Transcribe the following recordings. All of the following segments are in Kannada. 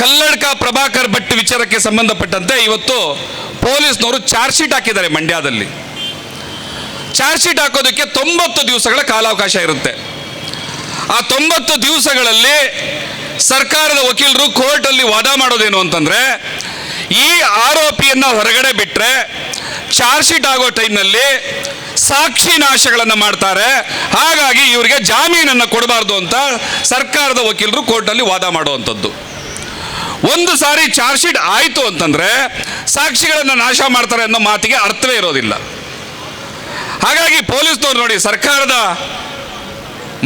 ಕಲ್ಲಡ್ಕ ಪ್ರಭಾಕರ್ ಭಟ್ ವಿಚಾರಕ್ಕೆ ಸಂಬಂಧಪಟ್ಟಂತೆ ಇವತ್ತು ಪೊಲೀಸ್ನವರು ಚಾರ್ಜ್ ಶೀಟ್ ಹಾಕಿದ್ದಾರೆ ಮಂಡ್ಯದಲ್ಲಿ. ಚಾರ್ಜ್ ಶೀಟ್ ಹಾಕೋದಕ್ಕೆ ತೊಂಬತ್ತು ದಿವಸಗಳ ಕಾಲಾವಕಾಶ ಇರುತ್ತೆ. ಆ ತೊಂಬತ್ತು ದಿವಸಗಳಲ್ಲಿ ಸರ್ಕಾರದ ವಕೀಲರು ಕೋರ್ಟಲ್ಲಿ ವಾದ ಮಾಡೋದೇನು ಅಂತಂದ್ರೆ, ಈ ಆರೋಪಿಯನ್ನ ಹೊರಗಡೆ ಬಿಟ್ಟರೆ ಚಾರ್ಜ್ ಶೀಟ್ ಆಗೋ ಟೈಮ್ನಲ್ಲಿ ಸಾಕ್ಷಿ ನಾಶಗಳನ್ನು ಮಾಡ್ತಾರೆ. ಹಾಗಾಗಿ ಇವರಿಗೆ ಜಾಮೀನನ್ನು ಕೊಡಬಾರ್ದು ಅಂತ ಸರ್ಕಾರದ ವಕೀಲರು ಕೋರ್ಟಲ್ಲಿ ವಾದ ಮಾಡುವಂಥದ್ದು. ಒಂದು ಸಾರಿ ಚಾರ್ಜ್ ಶೀಟ್ ಆಯಿತು ಅಂತಂದ್ರೆ ಸಾಕ್ಷಿಗಳನ್ನು ನಾಶ ಮಾಡ್ತಾರೆ ಅನ್ನೋ ಮಾತಿಗೆ ಅರ್ಥವೇ ಇರೋದಿಲ್ಲ. ಹಾಗಾಗಿ ಪೊಲೀಸ್ನವ್ರು ನೋಡಿ, ಸರ್ಕಾರದ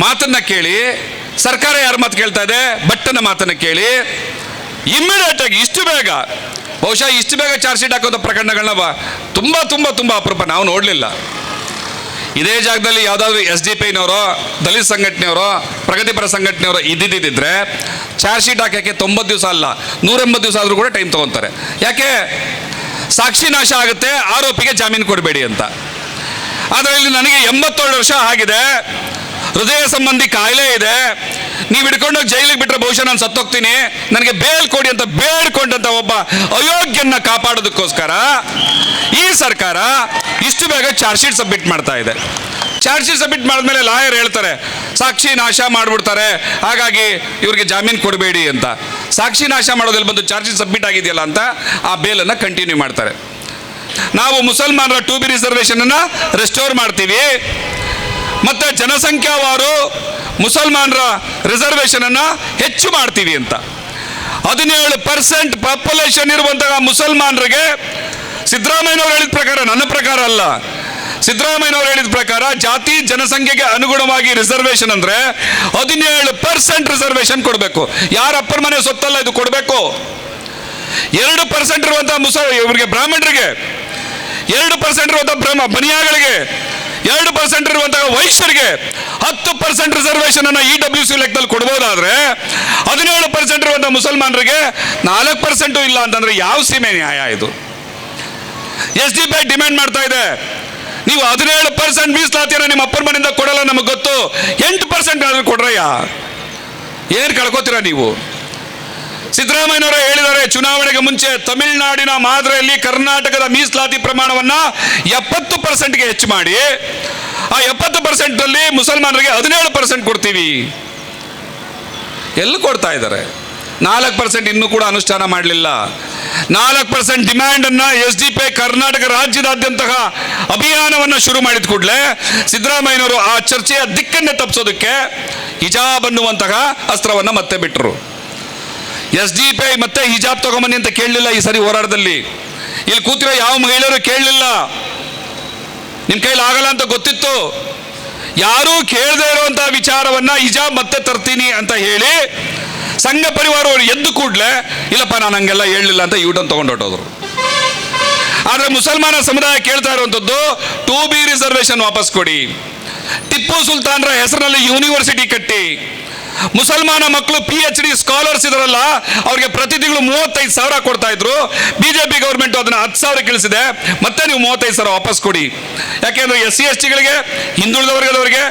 ಮಾತನ್ನ ಕೇಳಿ, ಸರ್ಕಾರ ಯಾರ ಮಾತು ಕೇಳ್ತಾ ಇದೆ? ಭಟ್ಟನ ಮಾತನ್ನ ಕೇಳಿ ಇಮ್ಮಿಡಿಯೇಟ್ ಆಗಿ ಇಷ್ಟು ಬೇಗ, ಬಹುಶಃ ಇಷ್ಟು ಬೇಗ ಚಾರ್ಜ್ ಶೀಟ್ ಹಾಕೋದ ಪ್ರಕರಣಗಳನ್ನ ತುಂಬ ತುಂಬ ತುಂಬ ಅಪರೂಪ ನಾವು ನೋಡಲಿಲ್ಲ. ಇದೇ ಜಾಗದಲ್ಲಿ ಯಾವುದಾದ್ರೂ ಎಸ್ ಡಿ ಪಿ ಐನವರು, ದಲಿತ ಸಂಘಟನೆಯವರು, ಪ್ರಗತಿಪರ ಸಂಘಟನೆಯವರು ಇದ್ದಿದ್ದಿದ್ರೆ ಚಾರ್ಜ್ ಶೀಟ್ ಹಾಕೋಕ್ಕೆ ತೊಂಬತ್ತು ದಿವಸ ಅಲ್ಲ, ನೂರೆಂಬತ್ತು ದಿವಸ ಆದರೂ ಕೂಡ ಟೈಮ್ ತೊಗೊತಾರೆ. ಯಾಕೆ? ಸಾಕ್ಷಿ ನಾಶ ಆಗುತ್ತೆ, ಆರೋಪಿಗೆ ಜಾಮೀನು ಕೊಡಬೇಡಿ ಅಂತ. ಅದರಲ್ಲಿ ನನಗೆ ಎಂಬತ್ತೇಳು ವರ್ಷ ಆಗಿದೆ, ಹೃದಯ ಸಂಬಂಧಿ ಕಾಯಿಲೆ ಇದೆ ನೀವು ಹಿಡ್ಕೊಂಡೋಗಿ ಜೈಲಿಗೆ ಬಿಟ್ಟರೆ ಬಹುಶಃ ನಾನು ಸತ್ತೋಗ್ತೀನಿ. ನನಗೆ ಬೇಲ್ ಕೊಡಿ ಅಂತ ಬೇಡ್ಕೊಂಡಂತ ಒಬ್ಬ ಅಯೋಗ್ಯನ ಕಾಪಾಡೋದಕ್ಕೋಸ್ಕರ ಈ ಸರ್ಕಾರ ಇಷ್ಟು ಬೇಗ ಚಾರ್ಜ್ ಶೀಟ್ ಸಬ್ಮಿಟ್ ಮಾಡ್ತಾ ಇದೆ. ಚಾರ್ಜ್ ಶೀಟ್ ಸಬ್ಮಿಟ್ ಮಾಡಿದ್ಮೇಲೆ ಲಾಯರ್ ಹೇಳ್ತಾರೆ, ಸಾಕ್ಷಿ ನಾಶ ಮಾಡಿಬಿಡ್ತಾರೆ. ಹಾಗಾಗಿ ಇವ್ರಿಗೆ ಜಾಮೀನು ಕೊಡಬೇಡಿ ಅಂತ. ಸಾಕ್ಷಿ ನಾಶ ಮಾಡೋದ್ರಲ್ಲಿ ಬಂದು ಚಾರ್ಜ್ ಶೀಟ್ ಸಬ್ಮಿಟ್ ಆಗಿದೆಯಲ್ಲ ಅಂತ ಆ ಬೇಲನ್ನು ಕಂಟಿನ್ಯೂ ಮಾಡ್ತಾರೆ. ನಾವು ಮುಸಲ್ಮಾನರ ಟು ಬಿ ರಿಸರ್ವೇಷನನ್ನು ರೆಸ್ಟೋರ್ ಮಾಡ್ತೀವಿ. ಮತ್ತೆ ಜನಸಂಖ್ಯಾವಾರು ಮುಸಲ್ಮಾನರ ರಿಸರ್ವೇಷನ್ ಅನ್ನ ಹೆಚ್ಚು ಮಾಡ್ತೀವಿ ಅಂತ. ಹದಿನೇಳು ಪರ್ಸೆಂಟ್ ಪಾಪ್ಯುಲೇಷನ್ ಇರುವಂತಹ ಮುಸಲ್ಮಾನರಿಗೆ ಸಿದ್ದರಾಮಯ್ಯನವ್ರು ಹೇಳಿದ ಪ್ರಕಾರ, ನನ್ನ ಪ್ರಕಾರ ಅಲ್ಲ. ಸಿದ್ಧರಾಮಯ್ಯನವರು ಹೇಳಿದ ಪ್ರಕಾರ ಜಾತಿ ಜನಸಂಖ್ಯೆಗೆ ಅನುಗುಣವಾಗಿ ರಿಸರ್ವೇಷನ್ ಅಂದ್ರೆ ಹದಿನೇಳು ಪರ್ಸೆಂಟ್ ರಿಸರ್ವೇಷನ್ ಕೊಡಬೇಕು. ಯಾರ ಅಪ್ಪರ ಮನೆ ಸೊತ್ತಲ್ಲ ಇದು ಕೊಡಬೇಕು? ಎರಡು ಪರ್ಸೆಂಟ್ ಇರುವಂತಹ ಮುಸ ಇವರಿಗೆ ಬ್ರಾಹ್ಮಣರಿಗೆ, ಎರಡು ಪರ್ಸೆಂಟ್ ಇರುವಂತಹ ಬ್ರಹ್ಮ ಬನಿಯಾಗಳಿಗೆ ಎರಡು ಪರ್ಸೆಂಟ್ ಇರುವಂತಹ ವೈಶ್ಯರಿಗೆ ಹತ್ತು ಪರ್ಸೆಂಟ್ ರಿಸರ್ವೇಶನ್ ಅನ್ನು ಇ ಡಬ್ಲ್ಯೂ ಸಿ ಲೆಕ್ಕದಲ್ಲಿ ಕೊಡ್ಬೋದಾದ್ರೆ ಹದಿನೇಳು ಪರ್ಸೆಂಟ್ ಇರುವಂತಹ ಮುಸಲ್ಮಾನರಿಗೆ ನಾಲ್ಕು ಪರ್ಸೆಂಟು ಇಲ್ಲ ಅಂತಂದ್ರೆ ಯಾವ ಸೀಮೆ ನ್ಯಾಯ ಇದು? ಎಸ್ ಡಿ ಪಿ ಡಿಮ್ಯಾಂಡ್ ಮಾಡ್ತಾ ಇದೆ. ನೀವು ಹದಿನೇಳು ಪರ್ಸೆಂಟ್ ಮೀಸಲಾತಿಯನ್ನು ನಿಮ್ಮ ಅಪ್ಪರ ಮನೆಯಿಂದ ಕೊಡಲ್ಲ ನಮಗೆ ಗೊತ್ತು. ಎಂಟು ಪರ್ಸೆಂಟ್ ಕೊಡ್ರಯ್ಯ? ಏನು ಕಳ್ಕೊತೀರಾ ನೀವು? ಸಿದ್ದರಾಮಯ್ಯನವರು ಹೇಳಿದ್ದಾರೆ, ಚುನಾವಣೆಗೆ ಮುಂಚೆ ತಮಿಳುನಾಡಿನ ಮಾದರಿಯಲ್ಲಿ ಕರ್ನಾಟಕದ ಮೀಸಲಾತಿ ಪ್ರಮಾಣವನ್ನ ಎಪ್ಪತ್ತು ಪರ್ಸೆಂಟ್ಗೆ ಹೆಚ್ಚು ಮಾಡಿ, ಆ ಎಪ್ಪತ್ತು ಪರ್ಸೆಂಟ್ ಅಲ್ಲಿ ಮುಸಲ್ಮಾನರಿಗೆ ಹದಿನೇಳು ಪರ್ಸೆಂಟ್ ಕೊಡ್ತೀವಿ. ಎಲ್ಲಿ ಕೊಡ್ತಾ ಇದ್ದಾರೆ? ನಾಲ್ಕು ಪರ್ಸೆಂಟ್ ಇನ್ನೂ ಕೂಡ ಅನುಷ್ಠಾನ ಮಾಡಲಿಲ್ಲ. ನಾಲ್ಕು ಪರ್ಸೆಂಟ್ ಡಿಮ್ಯಾಂಡ್ ಅನ್ನ ಎಸ್ ಡಿ ಪಿ ಕರ್ನಾಟಕ ರಾಜ್ಯದಾದ್ಯಂತಹ ಅಭಿಯಾನವನ್ನು ಶುರು ಮಾಡಿದ ಕೂಡಲೇ ಸಿದ್ದರಾಮಯ್ಯನವರು ಆ ಚರ್ಚೆಯ ದಿಕ್ಕನ್ನೇ ತಪ್ಪಿಸೋದಕ್ಕೆ ಹಿಜಾಬ್ ಅನ್ನುವಂತಹ ಅಸ್ತ್ರವನ್ನು ಮತ್ತೆ ಬಿಟ್ಟರು ಎಸ್ ಡಿ ಪಿ ಐ ಮತ್ತೆ ಹಿಜಾಬ್ ತಗೊಂಬನ್ನಿ ಅಂತ ಕೇಳಲಿಲ್ಲ ಈ ಸರಿ ಹೋರಾಟದಲ್ಲಿ. ಇಲ್ಲಿ ಕೂತಿರೋ ಯಾವ ಮಹಿಳೆಯರು ಕೇಳಲಿಲ್ಲ. ನಿಮ್ಮ ಕೈಲಿ ಆಗಲ್ಲ ಅಂತ ಗೊತ್ತಿತ್ತು. ಯಾರೂ ಕೇಳದೇ ಇರುವಂತಹ ವಿಚಾರವನ್ನ ಹಿಜಾಬ್ ಮತ್ತೆ ತರ್ತೀನಿ ಅಂತ ಹೇಳಿ ಸಂಘ ಪರಿವಾರವರು ಎದ್ದು ಕೂಡಲೇ, ಇಲ್ಲಪ್ಪ ನಾನು ಹಂಗೆಲ್ಲ ಹೇಳಲಿಲ್ಲ ಅಂತ ಯೂಟನ್ ತಗೊಂಡು ಹೊಟ್ಟೋದ್ರು ಆದರೆ ಮುಸಲ್ಮಾನ ಸಮುದಾಯ ಕೇಳ್ತಾ ಇರುವಂಥದ್ದು ಟೂ ಬಿ ರಿಸರ್ವೇಶನ್ ವಾಪಸ್ ಕೊಡಿ. ಟಿಪ್ಪು ಸುಲ್ತಾನ್ರ ಹೆಸರಿನಲ್ಲಿ ಯೂನಿವರ್ಸಿಟಿ ಕಟ್ಟಿ. ಮುಸಲ್ಮಾನ ಮಕ್ಕಳು ಪಿ ಎಚ್ ಡಿ ಸ್ಕಾಲರ್ಸ್ ಇದ್ದರಲ್ಲ ಅವ್ರಿಗೆ ಪ್ರತಿ ತಿಂಗಳು ಮೂವತ್ತೈದು ಸಾವಿರ ಕೊಡ್ತಾ ಇದ್ರು. ಬಿಜೆಪಿ ಗೌರ್ಮೆಂಟ್ ಅದನ್ನ ಹತ್ತು ಸಾವಿರ ಇಳಿಸಿದೆ ಮತ್ತೆ ನೀವು ಮೂವತ್ತೈದು ಸಾವಿರ ವಾಪಸ್ ಕೊಡಿ. ಯಾಕೆಂದ್ರೆ ಎಸ್ ಸಿ, ಎಸ್ ಟಿಗಳಿಗೆ ಹಿಂದುಳಿದ ವರ್ಗದವರಿಗೆ,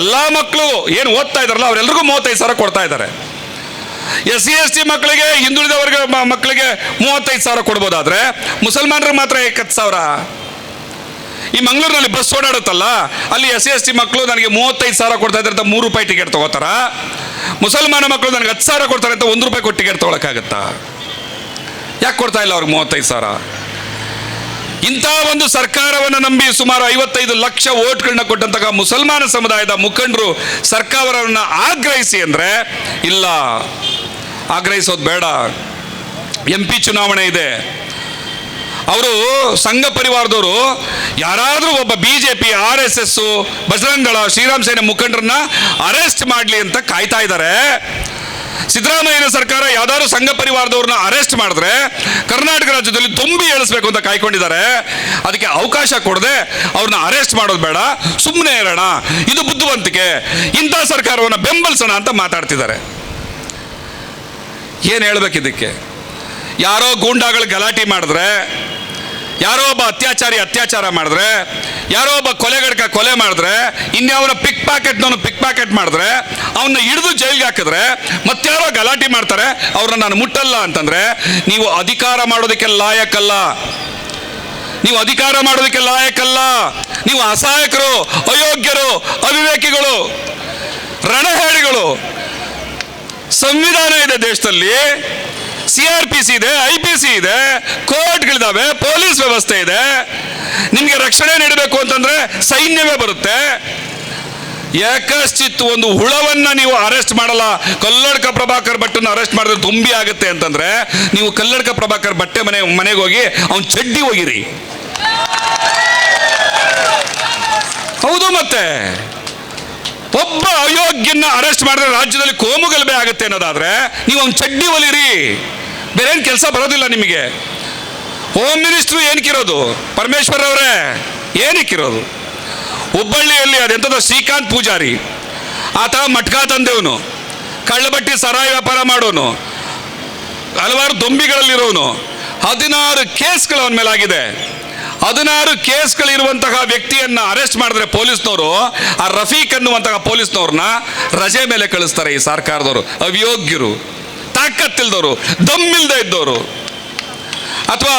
ಎಲ್ಲಾ ಮಕ್ಕಳು ಏನು ಓದ್ತಾ ಇದಾರಲ್ಲ ಅವರೆಲ್ಲರಿಗೂ ಮೂವತ್ತೈದು ಸಾವಿರ ಕೊಡ್ತಾ ಇದ್ದಾರೆ ಎಸ್ ಸಿ, ಎಸ್ ಟಿ ಮಕ್ಕಳಿಗೆ ಹಿಂದುಳಿದ ವರ್ಗ ಮಕ್ಕಳಿಗೆ ಮೂವತ್ತೈದು ಸಾವಿರ ಕೊಡ್ಬೋದಾದ್ರೆ, ಮುಸಲ್ಮಾನರಿಗೆ ಮಾತ್ರ ಹತ್ತು ಸಾವಿರ. ಈ ಮಂಗಳೂರಿನಲ್ಲಿ ಬಸ್ ಓಡಾಡುತ್ತಲ್ಲ, ಅಲ್ಲಿ ಎಸ್ ಸಿ ಎಸ್ ಟಿ ಮಕ್ಕಳು ನನಗೆ ಮೂವತ್ತೈದು ಸಾವಿರ ಕೊಡ್ತಾ ಇದ್ದಾರೆ ಮೂರು ರೂಪಾಯಿ ಟಿಕೆಟ್ ತೊಗೋತಾರ. ಮುಸಲ್ಮಾನ ಮಕ್ಕಳು ನನಗೆ ಹತ್ತು ಸಾವಿರ ಕೊಡ್ತಾರೆ ಅಂತ ಒಂದು ರೂಪಾಯಿ ಕೊಟ್ಟು ಟಿಕೆಟ್ ತೊಗೊಳಕ್ಕಾಗತ್ತಾ? ಯಾಕೆ ಕೊಡ್ತಾ ಇಲ್ಲ ಅವ್ರಿಗೆ ಮೂವತ್ತೈದು ಸಾವಿರ ಇಂಥ ಒಂದು ಸರ್ಕಾರವನ್ನು ನಂಬಿ ಸುಮಾರು ಐವತ್ತೈದು ಲಕ್ಷ ಓಟ್ಗಳನ್ನ ಕೊಟ್ಟಂತಹ ಮುಸಲ್ಮಾನ ಸಮುದಾಯದ ಮುಖಂಡರು ಸರ್ಕಾರವನ್ನು ಆಗ್ರಹಿಸಿ ಅಂದರೆ, ಇಲ್ಲ, ಆಗ್ರಹಿಸೋದು ಬೇಡ. ಎಂ ಪಿ ಚುನಾವಣೆ ಇದೆ. ಅವರು ಸಂಘ ಪರಿವಾರದವರು ಯಾರಾದರೂ ಒಬ್ಬ B J P R S S ಬಜರಂಗಳ Shriram Sene ಮುಖಂಡರನ್ನ ಅರೆಸ್ಟ್ ಮಾಡಲಿ ಅಂತ ಕಾಯ್ತಾ ಇದ್ದಾರೆ. ಸಿದ್ದರಾಮಯ್ಯನ ಸರ್ಕಾರ ಯಾವ್ದಾದ್ರು ಸಂಘ ಪರಿವಾರದವ್ರನ್ನ ಅರೆಸ್ಟ್ ಮಾಡಿದ್ರೆ ಕರ್ನಾಟಕ ರಾಜ್ಯದಲ್ಲಿ ತುಂಬಿ ಏಳಿಸ್ಬೇಕು ಅಂತ ಕಾಯ್ಕೊಂಡಿದ್ದಾರೆ. ಅದಕ್ಕೆ ಅವಕಾಶ ಕೊಡದೆ ಅವ್ರನ್ನ ಅರೆಸ್ಟ್ ಮಾಡೋದು ಬೇಡ ಸುಮ್ಮನೆ ಇರೋಣ, ಇದು ಬುದ್ಧಿವಂತಿಕೆ, ಇಂಥ ಸರ್ಕಾರವನ್ನು ಬೆಂಬಲಿಸೋಣ ಅಂತ ಮಾತಾಡ್ತಿದ್ದಾರೆ. ಏನು ಹೇಳ್ಬೇಕು ಇದಕ್ಕೆ? ಯಾರೋ ಗೂಂಡಾಗಳು ಗಲಾಟೆ ಮಾಡಿದ್ರೆ, ಯಾರೋ ಒಬ್ಬ ಅತ್ಯಾಚಾರಿ ಅತ್ಯಾಚಾರ ಮಾಡಿದ್ರೆ, ಯಾರೋ ಒಬ್ಬ ಕೊಲೆಗಡ್ಕ ಕೊಲೆ ಮಾಡಿದ್ರೆ ಇನ್ಯಾವನ ಪಿಕ್ ಪಾಕೆಟ್ನವನು ಪಿಕ್ ಪಾಕೆಟ್ ಮಾಡಿದ್ರೆ ಅವನ್ನ ಹಿಡಿದು ಜೈಲಿಗೆ ಹಾಕಿದ್ರೆ ಮತ್ತಾರೋ ಗಲಾಟೆ ಮಾಡ್ತಾರೆ, ಅವ್ರನ್ನ ನಾನು ಮುಟ್ಟಲ್ಲ ಅಂತಂದ್ರೆ, ನೀವು ಅಧಿಕಾರ ಮಾಡೋದಕ್ಕೆ ಲಾಯಕ್ಕಲ್ಲ ನೀವು ಅಧಿಕಾರ ಮಾಡೋದಕ್ಕೆ ಲಾಯಕ್ಕಲ್ಲ ನೀವು ಅಸಹಾಯಕರು, ಅಯೋಗ್ಯರು, ಅವಿವೇಕಿಗಳು, ರಣಹೇಳಿಗಳು. ಸಂವಿಧಾನ ಇದೆ ದೇಶದಲ್ಲಿ ಸಿ ಆರ್ ಪಿ ಸಿ ಇದೆ ಐ ಪಿ ಸಿ ಇದೆ, ಕೋರ್ಟ್ಗಳಿದಾವೆ, ಪೊಲೀಸ್ ವ್ಯವಸ್ಥೆ ಇದೆ. ನಿಮಗೆ ರಕ್ಷಣೆ ನೀಡಬೇಕು ಅಂತಂದ್ರೆ ಸೈನ್ಯವೇ ಬರುತ್ತೆ. ಯಾಕಶ್ಚಿತ್ ಒಂದು ಹುಳವನ್ನ ನೀವು ಅರೆಸ್ಟ್ ಮಾಡಲ್ಲ. ಕಲ್ಲಡ್ಕ ಪ್ರಭಾಕರ್ ಭಟ್ಟನ್ನ ಅರೆಸ್ಟ್ ಮಾಡಿದ್ರೆ ತುಂಬಿ ಆಗುತ್ತೆ ಅಂತಂದ್ರೆ ನೀವು ಕಲ್ಲಡ್ಕ ಪ್ರಭಾಕರ್ ಬಟ್ಟೆ ಮನೆ, ಮನೆಗೆ ಹೋಗಿ ಅವ್ನ ಚಡ್ಡಿ ಹೋಗಿರಿ ಹೌದು ಮತ್ತೆ. ಒಬ್ಬ ಅಯೋಗ್ಯನ ಅರೆಸ್ಟ್ ಮಾಡಿದ್ರೆ ರಾಜ್ಯದಲ್ಲಿ ಕೋಮು ಗಲಭೆ ಆಗುತ್ತೆ ಅನ್ನೋದಾದ್ರೆ ನೀವು ಅವ್ನ ಚಡ್ಡಿ ಒಲಿರಿ. ಬೇರೆ ಏನು ಕೆಲಸ ಬರೋದಿಲ್ಲ ನಿಮಗೆ. Home minister ಏನಕ್ಕಿರೋದು? ಪರಮೇಶ್ವರ್ ಅವರೇ, ಏನಕ್ಕಿರೋದು? ಹುಬ್ಬಳ್ಳಿಯಲ್ಲಿ ಅದೆಂಥದ್ದು ಶ್ರೀಕಾಂತ್ ಪೂಜಾರಿ ಆತ ಮಟ್ಕ ತಂದೆವನು, ಕಳ್ಳಬಟ್ಟಿ ಸರಾಯಿ ವ್ಯಾಪಾರ ಮಾಡೋನು, ಹಲವಾರು ದೊಂಬಿಗಳಲ್ಲಿರೋನು, ಹದಿನಾರು ಕೇಸ್ಗಳು ಅವನ ಮೇಲಾಗಿದೆ. ಹದಿನಾರು ಕೇಸ್ಗಳಿರುವಂತಹ ವ್ಯಕ್ತಿಯನ್ನ ಅರೆಸ್ಟ್ ಮಾಡಿದ್ರೆ ಪೊಲೀಸ್ನವರು, ಆ ರಫೀಕ್ ಅನ್ನುವಂತಹ ಪೊಲೀಸ್ನವ್ರನ್ನ ರಜೆ ಮೇಲೆ ಕಳಿಸ್ತಾರೆ ಈ ಸರ್ಕಾರದವರು. ಅವಿಯೋಗ್ಯರು. ತಾಕತ್ತಿಲ್ದವರು, ದಮ್ಮಿಲ್ದೇ ಇದ್ದವರು. ಅಥವಾ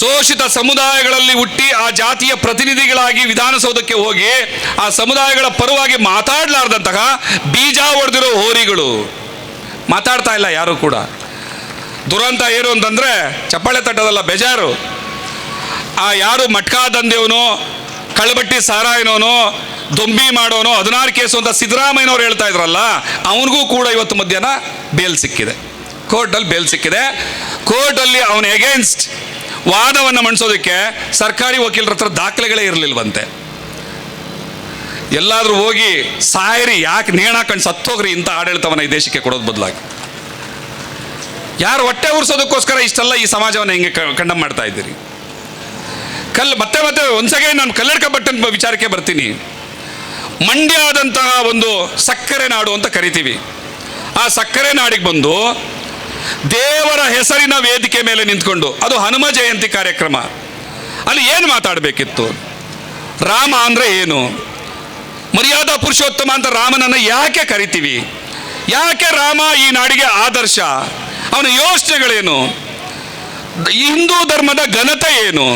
ಶೋಷಿತ ಸಮುದಾಯಗಳಲ್ಲಿ ಹುಟ್ಟಿ ಆ ಜಾತಿಯ ಪ್ರತಿನಿಧಿಗಳಾಗಿ ವಿಧಾನಸೌಧಕ್ಕೆ ಹೋಗಿ ಆ ಸಮುದಾಯಗಳ ಪರವಾಗಿ ಮಾತಾಡಲಾರ್ದಂತಹ ಬೀಜ ಹೊಡೆದಿರೋ ಹೋರಿಗಳು. ಮಾತಾಡ್ತಾ ಇಲ್ಲ ಯಾರು ಕೂಡ. ದುರಂತ ಏನು ಅಂತಂದ್ರೆ ಚಪ್ಪಾಳೆ ತಟ್ಟದಲ್ಲ ಬೇಜಾರು. ಆ ಯಾರು ಮಟ್ಕಾ ದಂಧೆಯವನು, ಕಳಬಟ್ಟಿ ಸಾರಾಯನವನು ದೊಂಬಿ ಮಾಡೋನು, ಹದಿನಾರು ಕೇಸು ಅಂತ ಸಿದ್ದರಾಮಯ್ಯನವ್ರು ಹೇಳ್ತಾ ಇದ್ರಲ್ಲ, ಅವನಿಗೂ ಕೂಡ ಇವತ್ತು ಮಧ್ಯಾಹ್ನ ಬೇಲ್ ಸಿಕ್ಕಿದೆ. ಕೋರ್ಟಲ್ಲಿ ಬೇಲ್ ಸಿಕ್ಕಿದೆ. ಕೋರ್ಟಲ್ಲಿ ಅವನ ಎಗೇನ್ಸ್ಟ್ ವಾದವನ್ನು ಮಂಡಿಸೋದಕ್ಕೆ ಸರ್ಕಾರಿ ವಕೀಲರ ಹತ್ರ ದಾಖಲೆಗಳೇ ಇರಲಿಲ್ವಂತೆ. ಎಲ್ಲಾದರೂ ಹೋಗಿ ಸಾಯರಿ, ಯಾಕೆ ನೇಣ ಹಾಕೊಂಡು ಸತ್ತೋಗ್ರಿ ಇಂಥ ಆಡಳಿತವನ್ನು ಈ ದೇಶಕ್ಕೆ ಕೊಡೋದು ಬದಲಾಗಿ. ಯಾರು ಹೊಟ್ಟೆ ಉರ್ಸೋದಕ್ಕೋಸ್ಕರ ಇಷ್ಟೆಲ್ಲ ಈ ಸಮಾಜವನ್ನು ಹೆಂಗೆ ಕಂಡಮ್ ಮಾಡ್ತಾ ಇದ್ದೀರಿ. ಕಲ್ ಮತ್ತೆ ಮತ್ತೆ, ಒಂದ್ಸಗೆ ನಾನು ಕಲ್ಲಡ್ಕ ಬಟ್ಟನ್ ವಿಚಾರಕ್ಕೆ ಬರ್ತೀನಿ. ಮಂಡ್ಯದಂತಹ ಒಂದು ಸಕ್ಕರೆ ನಾಡು ಅಂತ ಕರಿತೀವಿ. ಆ ಸಕ್ಕರೆ ನಾಡಿಗೆ ಬಂದು ದೇವರ ಹೆಸರಿನ ವೇದಿಕೆ ಮೇಲೆ ನಿಂತ್ಕೊಂಡು, ಅದು ಹನುಮ ಜಯಂತಿ ಕಾರ್ಯಕ್ರಮ. ಅಲ್ಲಿ ಏನು ಮಾತಾಡಬೇಕಿತ್ತು? ರಾಮ ಅಂದರೆ ಏನು? ಮರ್ಯಾದಾ ಪುರುಷೋತ್ತಮ ಅಂತ ರಾಮನನ್ನು ಯಾಕೆ ಕರಿತೀವಿ? ಯಾಕೆ ರಾಮ ಈ ನಾಡಿಗೆ ಆದರ್ಶ? ಅವನ ಯೋಚನೆಗಳೇನು? ಹಿಂದೂ ಧರ್ಮದ ಘನತೆ ಏನು?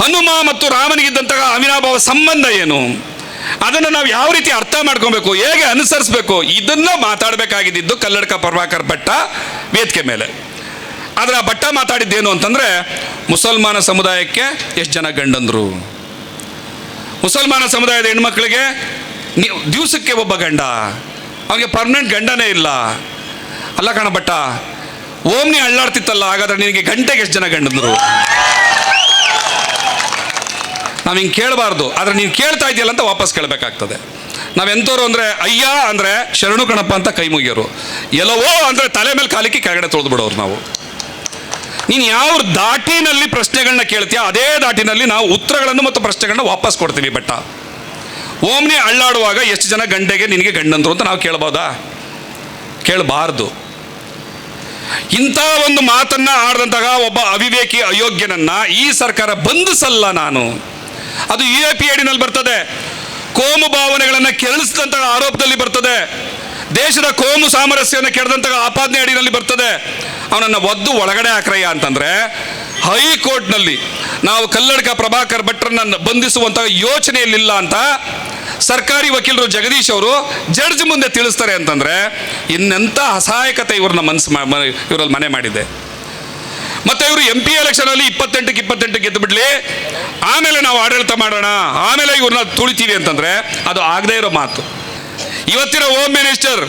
ಹನುಮ ಮತ್ತು ರಾಮನಿಗಿದ್ದಂತಹ ಅವಿನಾಭಾವ ಸಂಬಂಧ ಏನು? ಅದನ್ನು ನಾವು ಯಾವ ರೀತಿ ಅರ್ಥ ಮಾಡ್ಕೊಬೇಕು, ಹೇಗೆ ಅನುಸರಿಸಬೇಕು, ಇದನ್ನ ಮಾತಾಡಬೇಕಾಗಿದ್ದು ಕಲ್ಲಡ್ಕ ಪ್ರಭಾಕರ್ ಭಟ್ಟ ವೇದಿಕೆ ಮೇಲೆ. ಆದರೆ ಆ ಭಟ್ಟ ಮಾತಾಡಿದ್ದೇನು ಅಂತಂದ್ರೆ, ಮುಸಲ್ಮಾನ ಸಮುದಾಯಕ್ಕೆ ಎಷ್ಟು ಜನ ಗಂಡಂದ್ರು? ಮುಸಲ್ಮಾನ ಸಮುದಾಯದ ಹೆಣ್ಮಕ್ಳಿಗೆ ನೀವು ದಿವಸಕ್ಕೆ ಒಬ್ಬ ಗಂಡ, ಅವನಿಗೆ ಪರ್ಮನೆಂಟ್ ಗಂಡನೇ ಇಲ್ಲ. ಅಲ್ಲ ಕಾಣ ಭಟ್ಟ, ಓಮ್ನಿ ಅಳ್ಳಾಡ್ತಿತ್ತಲ್ಲ, ಹಾಗಾದ್ರೆ ನಿನಗೆ ಗಂಟೆಗೆ ಎಷ್ಟು ಜನ ಗಂಡಂದ್ರು? ನಾವು ಹಿಂಗೆ ಕೇಳಬಾರ್ದು, ಆದರೆ ನೀನು ಕೇಳ್ತಾ ಇದೆಯಲ್ಲ ಅಂತ ವಾಪಸ್ ಕೇಳಬೇಕಾಗ್ತದೆ. ನಾವೆಂಥವ್ರು ಅಂದರೆ, ಅಯ್ಯ ಅಂದರೆ ಶರಣು ಕಣಪ್ಪ ಅಂತ ಕೈ ಮುಗಿಯೋರು. ಎಲ್ಲವೋ ಅಂದರೆ ತಲೆ ಮೇಲೆ ಕಾಲಿಕ್ಕೆ ಕೆಳಗಡೆ ತೊಳೆದು ಬಿಡೋರು ನಾವು. ನೀನು ಯಾವ ದಾಟಿನಲ್ಲಿ ಪ್ರಶ್ನೆಗಳನ್ನ ಕೇಳ್ತೀಯ, ಅದೇ ದಾಟಿನಲ್ಲಿ ನಾವು ಉತ್ತರಗಳನ್ನು ಮತ್ತು ಪ್ರಶ್ನೆಗಳನ್ನ ವಾಪಸ್ ಕೊಡ್ತೀವಿ ಬೆಟ್ಟ. ಓಮ್ನಿ ಅಳ್ಳಾಡುವಾಗ ಎಷ್ಟು ಜನ ಗಂಟೆಗೆ ನಿನಗೆ ಗಂಡಂದ್ರು ಅಂತ ನಾವು ಕೇಳ್ಬೋದಾ? ಕೇಳಬಾರ್ದು. ಇಂಥ ಒಂದು ಮಾತನ್ನ ಆಡಿದಂತಹ ಒಬ್ಬ ಅವಿವೇಕಿ ಅಯೋಗ್ಯನನ್ನ ಈ ಸರ್ಕಾರ ಬಂಧಿಸಲ್ಲ ನಾನು. ಅದು ಯು ಎ ಪಿ ಬರ್ತದೆ. ಕೋಮು ಭಾವನೆಗಳನ್ನು ಕೆರಳಿಸಿದಂತಹ ಆರೋಪದಲ್ಲಿ ಬರ್ತದೆ. ದೇಶದ ಕೋಮು ಸಾಮರಸ್ಯವನ್ನು ಕೆಡದಂತಹ ಆಪಾದನೆ ಅಡಿನಲ್ಲಿ ಬರ್ತದೆ. ಅವನನ್ನು ಒದ್ದು ಒಳಗಡೆ ಆಕ್ರಯ ಅಂತಂದ್ರೆ ಹೈಕೋರ್ಟ್ನಲ್ಲಿ ನಾವು ಕಲ್ಲಡಕ ಪ್ರಭಾಕರ್ ಭಟ್ರನ್ನ ಬಂಧಿಸುವಂತಹ ಯೋಚನೆಯಲ್ಲಿಲ್ಲ ಅಂತ ಸರ್ಕಾರಿ ವಕೀಲರು ಜಗದೀಶ್ ಅವರು ಜಡ್ಜ್ ಮುಂದೆ ತಿಳಿಸ್ತಾರೆ ಅಂತಂದ್ರೆ ಇನ್ನೆಂಥ ಅಸಹಾಯಕತೆ ಇವ್ರನ್ನ ಮನಸ್ಸು ಇವರಲ್ಲಿ ಮನೆ ಮಾಡಿದೆ. ಮತ್ತೆ ಇವರು ಎಂ ಪಿ ಎಲೆಕ್ಷನ್ ಅಲ್ಲಿ ಇಪ್ಪತ್ತೆಂಟಕ್ಕೆ ಇಪ್ಪತ್ತೆಂಟು ಗೆದ್ದು ಬಿಡ್ಲಿ ಆಮೇಲೆ ನಾವು ಆಡಳಿತ ಮಾಡೋಣ. ಆಮೇಲೆ ಇವ್ರನ್ನ ತುಳಿತೀವಿ ಅಂತಂದ್ರೆ ಅದು ಆಗದೇ ಇರೋ ಮಾತು. ಇವತ್ತಿನ ಹೋಮ್ ಮಿನಿಸ್ಟರ್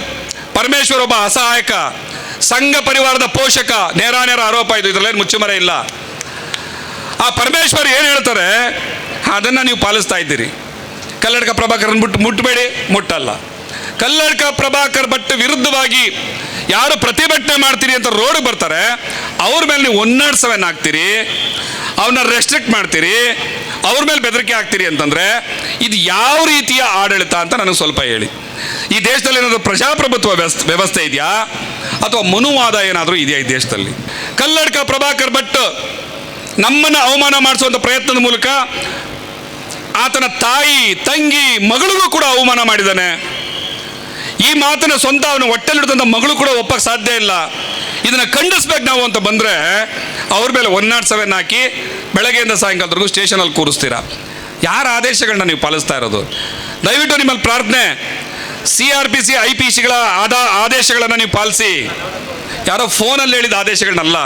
ಪರಮೇಶ್ವರ್ ಒಬ್ಬ ಅಸಹಾಯಕ, ಸಂಘ ಪರಿವಾರದ ಪೋಷಕ ನೇರ ನೇರ ಆರೋಪ ಇದು, ಇದರಲ್ಲೇನು ಮುಚ್ಚುಮರೆ ಇಲ್ಲ. ಆ ಪರಮೇಶ್ವರ್ ಏನು ಹೇಳ್ತಾರೆ? ಅದನ್ನು ನೀವು ಪಾಲಿಸ್ತಾ ಇದ್ದೀರಿ. ಕಲ್ಲಡ್ಕ ಪ್ರಭಾಕರನ್ ಬಿಟ್ಟು ಮುಟ್ಟಬೇಡಿ ಮುಟ್ಟಲ್ಲ. ಕಲ್ಲಡ್ಕ ಪ್ರಭಾಕರ್ ಭಟ್ ವಿರುದ್ಧವಾಗಿ ಯಾರು ಪ್ರತಿಭಟನೆ ಮಾಡ್ತೀರಿ ಅಂತ ರೋಡ್ ಬರ್ತಾರೆ, ಅವ್ರ ಮೇಲೆ ನೀವು ಒನ್ ನಾಟ್ ಸೆವೆನ್ ಹಾಕ್ತೀರಿ ಅವನ್ನ ರೆಸ್ಟ್ರಿಕ್ಟ್ ಮಾಡ್ತೀರಿ, ಅವ್ರ ಮೇಲೆ ಬೆದರಿಕೆ ಹಾಕ್ತೀರಿ ಅಂತಂದ್ರೆ, ಇದು ಯಾವ ರೀತಿಯ ಆಡಳಿತ ಅಂತ ನನಗೆ ಸ್ವಲ್ಪ ಹೇಳಿ. ಈ ದೇಶದಲ್ಲಿ ಏನಾದರೂ ಪ್ರಜಾಪ್ರಭುತ್ವ ವ್ಯವಸ್ಥೆ ವ್ಯವಸ್ಥೆ ಇದೆಯಾ? ಅಥವಾ ಮನುವಾದ ಏನಾದರೂ ಇದೆಯಾ ಈ ದೇಶದಲ್ಲಿ? ಕಲ್ಲಡ್ಕ ಪ್ರಭಾಕರ್ ಭಟ್ ನಮ್ಮನ್ನು ಅವಮಾನ ಮಾಡಿಸುವಂಥ ಪ್ರಯತ್ನದ ಮೂಲಕ ಆತನ ತಾಯಿ, ತಂಗಿ, ಮಗಳಿಗೂ ಕೂಡ ಅವಮಾನ ಮಾಡಿದ್ದಾನೆ. ಈ ಮಾತನ್ನ ಸ್ವಂತ ಅವನ ಹೊಟ್ಟೆಲಿಡ್ದಂಥ ಮಗಳು ಕೂಡ ಒಪ್ಪಕ್ಕೆ ಸಾಧ್ಯ ಇಲ್ಲ. ಇದನ್ನ ಖಂಡಿಸ್ಬೇಕು ನಾವು ಅಂತ ಬಂದರೆ ಅವ್ರ ಮೇಲೆ ಒನ್ ನಾಟ್ ಸೆವೆನ್ ಹಾಕಿ ಬೆಳಗ್ಗೆಯಿಂದ ಸಾಯಂಕಾಲದವರೆಗೂ ಸ್ಟೇಷನಲ್ಲಿ ಕೂರಿಸ್ತೀರಾ. ಯಾರ ಆದೇಶಗಳನ್ನ ನೀವು ಪಾಲಿಸ್ತಾ ಇರೋದು? ದಯವಿಟ್ಟು ನಿಮ್ಮಲ್ಲಿ ಪ್ರಾರ್ಥನೆ. C R P C I P ಸಿಗಳ ಆದ ಆದೇಶಗಳನ್ನು ನೀವು ಪಾಲಿಸಿ. ಯಾರೋ ಫೋನಲ್ಲಿ ಹೇಳಿದ ಆದೇಶಗಳನ್ನಲ್ಲ.